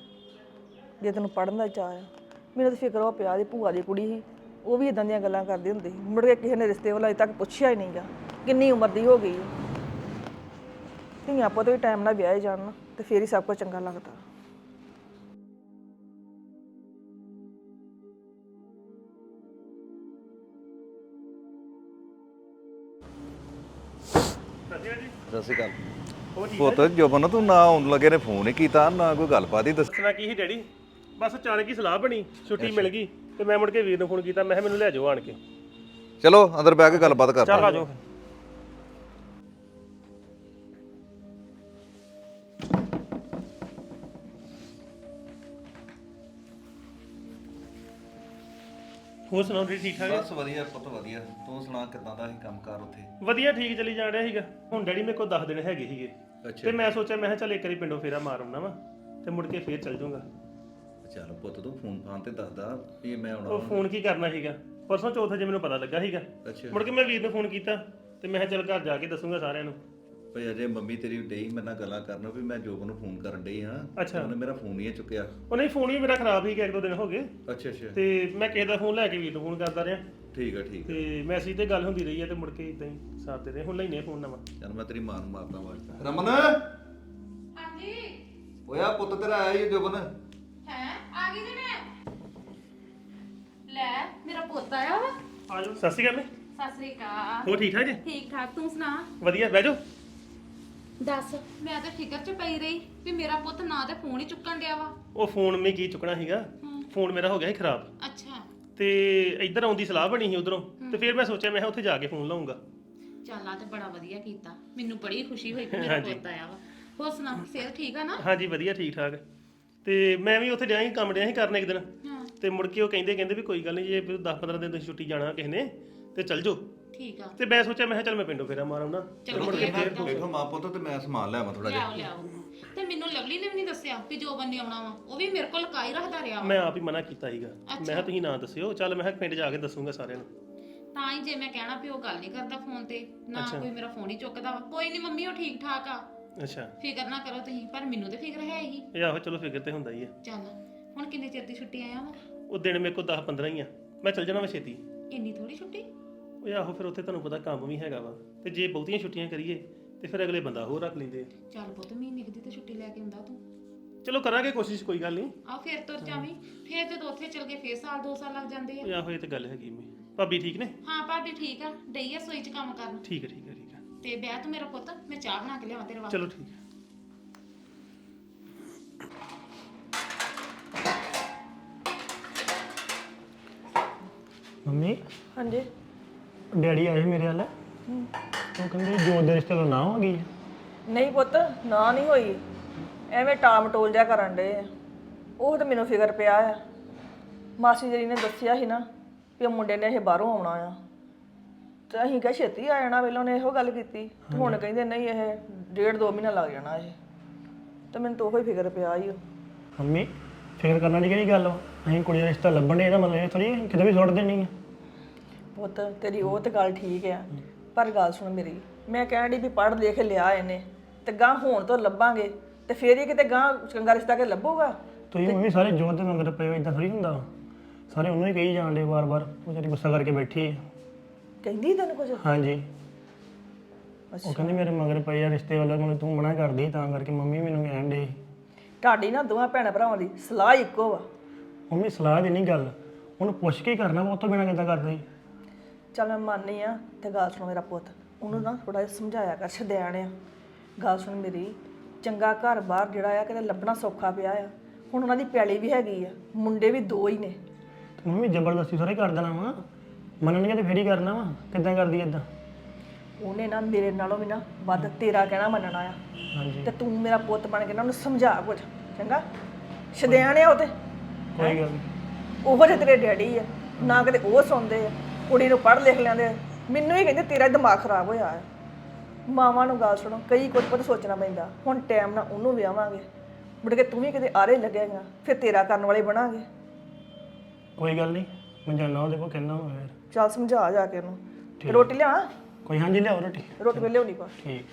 ਜੇ ਤੈਨੂੰ ਪੜ੍ਹਨ ਦਾ ਚਾਹ ਆ। ਮੈਨੂੰ ਤਾਂ ਫਿਕਰ ਉਹ ਪਿਆ ਦੀ ਭੂਆ ਦੀ ਕੁੜੀ ਸੀ ਉਹ ਵੀ ਇਦਾਂ ਦੀਆਂ ਗੱਲਾਂ ਕਰਦੀ ਹੁੰਦੀ ਸੀ। ਮੁੜ ਕੇ ਕਿਸੇ ਨੇ ਰਿਸ਼ਤੇ ਵੱਲ ਅਜੇ ਤੱਕ ਪੁੱਛਿਆ ਹੀ ਨਹੀਂਗਾ ਕਿੰਨੀ ਉਮਰ ਦੀ ਹੋ ਗਈ। ਹੈ ਧੀਆਂ ਪੁੱਤ ਵੀ ਟਾਈਮ ਨਾਲ ਵਿਆਹੇ ਜਾਣ ਨਾ ਤੇ ਫੇਰ ਹੀ ਸਭ ਕੁਝ ਚੰਗਾ ਲੱਗਦਾ। ਸਤਿ ਸ਼੍ਰੀ ਅਕਾਲ। ਪੁੱਤ ਜੋਬਨ ਤੂੰ ਨਾ ਆਉਣ ਲੱਗੇ ਨੇ ਫੋਨ ਹੀ ਕੀਤਾ ਨਾ ਕੋਈ ਗੱਲਬਾਤ ਹੀ ਦੱਸ। ਦੱਸਣਾ ਕੀ ਸੀ ਡੈਡੀ? ਬਸ ਅਚਾਨਕ ਹੀ ਸਲਾਹ ਬਣੀ ਛੁੱਟੀ ਮਿਲ ਗਈ ਤੇ ਮੈਂ ਮੁੜ ਕੇ ਵੀਰ ਨੂੰ ਫੋਨ ਕੀਤਾ ਮੈਂ ਕਿਹਾ ਮੈਨੂੰ ਲੈ ਜਾਓ ਆਣ ਕੇ। ਚਲੋ ਅੰਦਰ ਬਹਿ ਕੇ ਗੱਲਬਾਤ ਕਰਦੇ ਚੱਲ ਆਜੋ ਹੋਰ ਸੁਣਾਓ ਜੀ ਠੀਕ ਠਾਕ? ਬਸ ਵਧੀਆ ਪੁੱਤ ਵਧੀਆ। ਤੂੰ ਸੁਣਾ ਕਿਦਾਂ ਦਾ ਸੀ ਕੰਮਕਾਰ ਉੱਥੇ? ਵਧੀਆ ਠੀਕ ਚੱਲੀ ਜਾ ਰਿਹਾ ਸੀਗਾ। ਹੁਣ ਡੈਡੀ ਮੇਰੇ ਕੋਲ 10 ਦਿਨ ਹੈਗੇ ਸੀਗੇ। ਤੇ ਮੈਂ ਸੋਚਿਆ ਮੈਂ ਕਿਹਾ ਚੱਲ ਇੱਕ ਵਾਰੀ ਪਿੰਡੋਂ ਫੇਰਾ ਮਾਰ ਆਉਣਾ ਵਾ ਤੇ ਮੁੜ ਕੇ ਫੇਰ ਚੱਲ ਜਾਊਂਗਾ। ਚੱਲ ਪੁੱਤ ਤੂੰ ਫੋਨ ਫਾਨ ਤੇ ਦੱਸਦਾ ਵੀ ਮੈਂ ਆਉਣਾ ਉਹ ਫੋਨ ਕੀ ਕਰਨਾ ਸੀਗਾ? ਪਰਸੋਂ ਚੌਥ ਜੇ ਮੈਨੂੰ ਪਤਾ ਲੱਗਾ ਸੀਗਾ। ਮੁੜ ਕੇ ਮੈਂ ਵੀਰ ਨੂੰ ਫੋਨ ਕੀਤਾ ਤੇ ਮੈਂ ਕਿਹਾ ਚੱਲ ਘਰ ਜਾ ਕੇ ਦੱਸੂਗਾ ਸਾਰਿਆਂ ਨੂੰ। ਭਈ ਅਜੇ ਮੰਮੀ ਤੇਰੀ ਡਈ ਮੇਰੇ ਨਾਲ ਗੱਲਾਂ ਕਰਨ ਵੀ ਮੈਂ ਜੋਬ ਨੂੰ ਫੋਨ ਕਰਨ ਡਈ ਹਾਂ। ਅੱਛਾ। ਉਹਨੇ ਮੇਰਾ ਫੋਨ ਨਹੀਂ ਚੁੱਕਿਆ। ਉਹ ਨਹੀਂ ਫੋਨ ਵੀ ਮੇਰਾ ਖਰਾਬ ਸੀਗਾ ਇੱਕ ਦੋ ਦਿਨ ਹੋ ਗਏ। ਅੱਛਾ ਅੱਛਾ। ਤੇ ਮੈਂ ਕਿਸੇ ਦਾ ਫੋਨ ਲੈ ਕੇ ਵੀਰ ਨੂੰ ਫੋਨ ਕਰਦਾ ਰਿਹਾ। ਠੀਕ ਆ ਠੀਕ ਆ। ਤੇ ਮੈਸੇਜ ਤੇ ਗੱਲ ਹੁੰਦੀ ਰਹੀ ਹੈ ਤੇ ਮੁੜ ਕੇ ਇਦਾਂ ਹੀ ਸਾਥ ਦੇ ਰਹੇ ਹੁਣ ਲੈਨੇ ਫੋਨ ਨਵਾਂ। ਚੱਲ ਮੈਂ ਤੇਰੀ ਮਾਂ ਨੂੰ ਮਾਰਦਾ ਆਵਾਜ਼ ਰਮਨ? ਹਾਂਜੀ। ਓਏ ਪੁੱਤ ਤੇਰਾ ਆਇਆ ਹੀ ਜੋਬਨ। ਹੈ? ਆ ਗਈ ਜੀ ਮੈਂ? ਲੈ ਮੇਰਾ ਪੁੱਤ ਆਇਆ ਵਾ। ਆਜੋ ਸਤਿ ਸ਼੍ਰੀ ਅਕਾਲ। ਸਤਿ ਸ੍ਰੀ ਅਕਾਲ। ਹੋਰ ਠੀਕ ਠਾਕ ਜੀ? ਠੀਕ ਠਾਕ ਤੂੰ ਸੁਣਾ? ਵਧੀਆ ਬਹਿ ਜਾਓ। ਦੱਸ। ਮੈਂ ਤਾਂ ਫਿਕਰ 'ਚ ਪਈ ਰਹੀ ਵੀ ਮੇਰਾ ਪੁੱਤ ਨਾ ਤੇ ਫੋਨ ਹੀ ਚੁੱਕਣ ਡਿਆ ਵਾ। ਉਹ ਫੋਨ ਮੈਂ ਕੀ ਚੁੱਕਣਾ ਸੀਗਾ? ਫੋਨ ਮੇਰਾ ਹੋ ਗਿਆ ਸੀ ਖਰਾਬ। ਅੱਛਾ। ਤੇ ਇੱਧਰ ਆਉਣ ਦੀ ਸਲਾਹ ਬਣੀ ਸੀ ਉਧਰੋਂ। ਤੇ ਫਿਰ ਮੈਂ ਸੋਚਿਆ ਮੈਂ ਕਿਹਾ ਉੱਥੇ ਜਾ ਕੇ ਫੋਨ ਲਾਉਂਗਾ ਚੱਲ ਆ ਤੇ ਬੜਾ ਵਧੀਆ ਕੀਤਾ। ਮੈਨੂੰ ਬੜੀ ਖੁਸ਼ੀ ਹੋਈ ਕਿ ਮੇਰਾ ਪੁੱਤ ਆਇਆ ਵਾ। ਹੋਰ ਸੁਣਾ ਸਿਹਤ ਠੀਕ ਆ ਨਾ? ਹਾਂਜੀ ਵਧੀਆ ਠੀਕ ਠਾਕ। ਤੇ ਮੈਂ ਵੀ ਉੱਥੇ ਡਿਆ ਸੀ ਕੰਮ ਡਿਆ ਸੀ ਕਰਨ ਇੱਕ ਦਿਨ। ਹਾਂ। ਤੇ ਮੁੜ ਕੇ ਉਹ ਕਹਿੰਦੇ ਕਹਿੰਦੇ ਵੀ ਕੋਈ ਗੱਲ ਨਹੀਂ ਜੇ 10 15 ਦਿਨ ਤੁਸੀਂ ਛੁੱਟੀ ਜਾਣਾ ਕਿਸੇ ਨੇ ਤੇ ਚੱਲ ਜਾਓ। ਠੀਕ ਆ। ਤੇ ਮੈਂ ਸੋਚਿਆ ਮੈਂ ਕਿਹਾ ਚੱਲ ਮੈਂ ਪਿੰਡੋਂ ਫੇਰਾ ਮਾਰ ਆਉਣਾ ਚਲੋ ਮੁੜ ਕੇ ਫੇਰ ਬੈਠੋ ਮਾਂ ਪੁੱਤ ਤੇ ਮੈਂ ਸਮਾਨ ਲਿਆਵਾਂ ਥੋੜਾ ਜਿਹਾ। ਲਿਆਓ ਲਿਆਓ। ਤੇ ਮੈਨੂੰ ਲਵਲੀ ਨੇ ਵੀ ਨਹੀਂ ਦੱਸਿਆ ਵੀ ਜੋ ਬੰਨੇ ਆਉਣਾ ਵਾ ਉਹ ਵੀ ਮੇਰੇ ਕੋਲ ਲਕਾਈ ਰੱਖਦਾ ਰਿਹਾ ਵਾ। ਮੈਂ ਆਪ ਹੀ ਮਨਾ ਕੀਤਾ ਸੀਗਾ। ਮੈਂ ਕਿਹਾ ਤੁਸੀਂ ਨਾ ਦੱਸਿਓ ਚੱਲ ਮੈਂ ਕਿਹਾ ਪਿੰਡ ਜਾ ਕੇ ਦੱਸੂਗਾ ਸਾਰਿਆਂ ਨੂੰ। ਤਾਂ ਹੀ ਜੇ ਮੈਂ ਕਹਿਣਾ ਵੀ ਉਹ ਗੱਲ ਨਹੀਂ ਕਰਦਾ ਫੋਨ ਤੇ ਨਾ ਕੋਈ ਮੇਰਾ ਫੋਨ ਹੀ ਚੁੱਕਦਾ ਵਾ। ਕੋਈ ਨਹੀਂ ਮੰਮੀ ਉਹ ਠੀਕ ਠਾਕ ਆ। ਅੱਛਾ। ਫਿਕਰ ਨਾ ਕਰੋ ਤੁਸੀਂ ਪਰ ਮੈਨੂੰ ਤੇ ਫਿਕਰ ਹੈ ਹੀ। ਇਹ ਆਹੋ ਚਲੋ ਫਿਕਰ ਤੇ ਹੁੰਦਾ ਹੀ ਹੈ ਚੱਲ ਹੁਣ ਕਿੰਨੇ ਚਿਰ ਦੀ ਛੁੱਟੀ ਆਇਆ ਵਾ? ਉਹ ਦਿਨ ਮੇਰੇ ਕੋਲ 10 15 ਹੀ ਆ। ਮੈਂ ਚੱਲ ਜਾਣਾ ਵਾ ਛੇਤੀ। ਇੰਨੀ ਥੋੜੀ ਛੁੱਟੀ? ਉਹ ਆਹੋ ਫਿਰ ਉੱਥੇ ਤੁਹਾਨੂੰ ਪਤਾ ਕੰਮ ਵੀ ਹੈਗਾ ਵਾ। ਤੇ ਜੇ ਬਹੁਤੀਆਂ ਛੁੱਟੀਆਂ ਕਰੀਏ ਤੇ ਫਿਰ ਅਗਲੇ ਬੰਦਾ ਹੋਰ ਰੱਖ ਲੈਂਦੇ ਆ। ਚੱਲ ਪੁੱਤ ਮਹੀਨੇ ਕੁ ਦੀ ਤੇ ਛੁੱਟੀ ਲੈ ਕੇ ਆਉਂਦਾ ਤੂੰ। ਚਲੋ ਕਰਾਂਗੇ ਕੋਸ਼ਿਸ਼ ਕੋਈ ਗੱਲ ਨਹੀਂ। ਆ ਫੇਰ ਤੁਰ ਜਾਵੀਂ। ਫੇਰ ਜਦੋਂ ਉੱਥੇ ਚਲ ਗਏ ਫੇਰ ਸਾਲ ਦੋ ਸਾਲ ਲੱਗ ਜਾਂਦੇ ਆ। ਉਹ ਆਹੋ ਇਹ ਤੇ ਗੱਲ ਹੈਗੀ ਮੈਂ ਭਾਬੀ ਠੀਕ ਨੇ? ਹਾਂ ਭਾਬੀ ਠੀਕ ਆ। ਡਈ ਆ ਸੋਈ ਚ ਕੰਮ ਕਰਨ। ਠੀਕ ਹੈ ਠੀਕ ਹੈ ਠੀਕ ਹੈ ਤੇ ਬਹਿ ਤੂੰ ਮੇਰਾ ਪੁੱਤ ਮੈਂ ਚਾਹ ਬਣਾ ਕੇ ਲਿਆਵਾਂ ਤੇਰੇ ਵਾਸਤੇ। ਚਲੋ ਠੀਕ ਹੈ ਮੰਮੀ? ਹਾਂਜੀ। ਡੈਡੀ ਆਏ ਸੀ ਮੇਰੇ ਵੱਲ। ਉਹ ਕਹਿੰਦੇ ਜੋ ਦੇ ਰਿਸ਼ਤੇ ਤੋਂ ਨਾ ਹੋ ਗਈ ਹੈ। ਨਹੀਂ ਪੁੱਤ ਨਾ ਨਹੀਂ ਹੋਈ। ਐਵੇਂ ਟਾਮ ਟੋਲ ਜਿਆ ਕਰਨ ਡੇ ਆ। ਉਹ ਤਾਂ ਮੈਨੂੰ ਫਿਕਰ ਪਿਆ ਆ। ਮਾਸੀ ਜੀ ਨੇ ਦੱਸਿਆ ਸੀ ਨਾ ਵੀ ਉਹ ਮੁੰਡੇ ਨੇ ਇਹ ਬਾਹਰੋਂ ਆਉਣਾ ਆ। ਤੇ ਅਸੀਂ ਕਿਹਾ ਛੇਤੀ ਆ ਜਾਣਾ ਪਹਿਲਾਂ ਨੇ ਇਹੋ ਗੱਲ ਕੀਤੀ। ਤੇ ਹੁਣ ਕਹਿੰਦੇ ਨਹੀਂ ਇਹ ਡੇਢ ਦੋ ਮਹੀਨਾ ਲੱਗ ਜਾਣਾ ਇਹ। ਤੇ ਮੈਨੂੰ ਤਾਂ ਉਹੀ ਫਿਕਰ ਪਿਆ ਹੀ ਮੰਮੀ ਫਿਕਰ ਕਰਨ ਦੀ ਕਿਹੜੀ ਗੱਲ ਵਾ? ਅਸੀਂ ਕੁੜੀ ਦਾ ਰਿਸ਼ਤਾ ਲੱਭਣ ਦੇ ਇਹਦਾ ਮਤਲਬ ਇਹ ਥੋੜੀ ਕਿਤੇ ਵੀ ਸੁੱਟ ਦੇਣੀ ਹੈ ਪੁੱਤ ਤੇਰੀ ਉਹ ਤੇ ਗੱਲ ਠੀਕ ਆ। ਪਰ ਗੱਲ ਸੁਣ ਮੇਰੀ ਮੈਂ ਕਹਿਣ ਡਈ ਵੀ ਪੜ੍ਹ ਲਿਖ ਲਿਆ ਇਹਨੇ ਤੇ ਗਾਂ ਹੋਣ ਤੋਂ ਲੱਭਾਂਗੇ ਤੇ ਫੇਰ ਹੀ ਕਿਤੇ ਗਾਂ ਚੰਗਾ ਰਿਸ਼ਤਾ ਕੇ ਲੱਭੂਗਾ। ਤੁਸੀਂ ਮੰਮੀ ਸਾਰੇ ਜੋਰ ਦੇ ਮੰਗਰ ਪਏ ਹੋ ਇਦਾਂ ਥੋੜੀ ਹੁੰਦਾ। ਸਾਰੇ ਉਹਨੂੰ ਹੀ ਕਹੀ ਜਾਂਦੇ ਵਾਰ-ਵਾਰ ਉਹ ਜਿਹੜੀ ਗੁੱਸਾ ਕਰਕੇ ਬੈਠੀ ਹੈ। ਕਹਿੰਦੀ ਤੈਨੂੰ ਕੁਝ ਹਾਂਜੀ। ਉਹ ਕਹਿੰਦੀ ਮੇਰੇ ਮਗਰ ਪਈ ਆ ਰਿਸ਼ਤੇ ਵਾਲਾ ਮੈਨੂੰ ਤੂੰ ਮਨਾ ਕਰਦੀ ਤਾਂ ਕਰਕੇ ਮੰਮੀ ਮੈਨੂੰ ਕਹਿਣ ਦੇ ਤੁਹਾਡੀ ਨਾ ਦੋਵਾਂ ਭੈਣਾਂ ਭਰਾਵਾਂ ਦੀ ਸਲਾਹ ਇੱਕੋ ਵਾ। ਮੰਮੀ ਸਲਾਹ ਦੀ ਨਹੀਂ ਗੱਲ। ਉਹਨੂੰ ਪੁੱਛ ਕੇ ਹੀ ਕਰਨਾ ਵਾ, ਉਹ ਤੋਂ ਬਿਨਾਂ ਕਿੱਦਾਂ ਕਰਦੇ? ਚੱਲ ਮੈਂ ਮੰਨਨੀ ਆ ਤੇ ਗੱਲ ਸੁਣ ਮੇਰਾ ਪੁੱਤ। ਉਹਨੂੰ ਨਾ ਥੋੜਾ ਜਿਹਾ ਸਮਝਾਇਆ ਕਰ ਛਦਿਆਣ ਆ ਗੱਲ ਸੁਣ ਮੇਰੀ ਚੰਗਾ ਘਰ ਬਾਹਰ ਜਿਹੜਾ ਆ ਕਿਤੇ ਲੱਭਣਾ ਸੌਖਾ ਪਿਆ ਆ। ਹੁਣ ਉਹਨਾਂ ਦੀ ਪੈਲੀ ਵੀ ਹੈਗੀ ਆ ਮੁੰਡੇ ਵੀ ਦੋ ਹੀ ਨੇ। ਤੇ ਮੰਮੀ ਜ਼ਬਰਦਸਤੀ ਥੋੜੇ ਕਰ ਦੇਣਾ ਵਾ। ਮੰਨਣਗੇ ਤੇ ਫੇਰ ਹੀ ਕਰਨਾ ਵਾ ਕਿੱਦਾਂ ਕਰਦੀ ਏਦਾਂ? ਉਹਨੇ ਨਾ ਮੇਰੇ ਨਾਲੋਂ ਵੀ ਨਾ ਵੱਧ ਤੇਰਾ ਕਹਿਣਾ ਮੰਨਣਾ ਆ। ਹਾਂਜੀ। ਤੇ ਤੂੰ ਮੇਰਾ ਪੁੱਤ ਬਣ ਕੇ ਨਾ ਉਹਨੂੰ ਸਮਝਾ ਕੁਝ ਚੰਗਾ? ਸ਼ਦਿਆਣ ਆ ਉਹ ਤੇ। ਕੋਈ ਗੱਲ ਨੀ। ਉਹੋ ਜਿਹੇ ਤੇਰੇ ਡੈਡੀ ਆ ਨਾ ਕਦੇ ਉਹ ਸੁਣਦੇ ਆ। ਕੁੜੀ ਨੂੰ ਪੜ੍ਹ ਲਿਖ ਲੈਂਦੇ ਮੈਨੂੰ ਹੀ ਕਹਿੰਦੇ ਤੇਰਾ ਦਿਮਾਗ ਖਰਾਬ ਹੋਇਆ ਹੈ। ਮਾਵਾਂ ਨੂੰ ਗੱਲ ਸੁਣੋ ਕਈ ਕੁਝ ਪਤਾ ਸੋਚਣਾ ਪੈਂਦਾ। ਹੁਣ ਟਾਈਮ ਨਾਲ ਉਹਨੂੰ ਵਿਆਹਾਂਗੇ। ਮੁੜ ਕੇ ਤੂੰ ਵੀ ਕਿਤੇ ਆਰੇ ਲੱਗੇਗਾ ਫਿਰ ਤੇਰਾ ਕਰਨ ਵਾਲੇ ਬਣਾਂਗੇ। ਕੋਈ ਗੱਲ ਨਹੀਂ ਮੈਂ ਜਾਣਾ ਉਹਦੇ ਕੋਲ ਕਹਿਣਾ ਹੋਇਆ ਚੱਲ ਸਮਝਾ ਜਾ ਕੇ ਉਹਨੂੰ। ਰੋਟੀ ਲਿਆ ਕੋਈ ਹਾਂਜੀ ਲਿਆਓ ਰੋਟੀ। ਰੋਟੀ ਵੇ ਲਿਆਉਣੀ ਪਾ ਠੀਕ।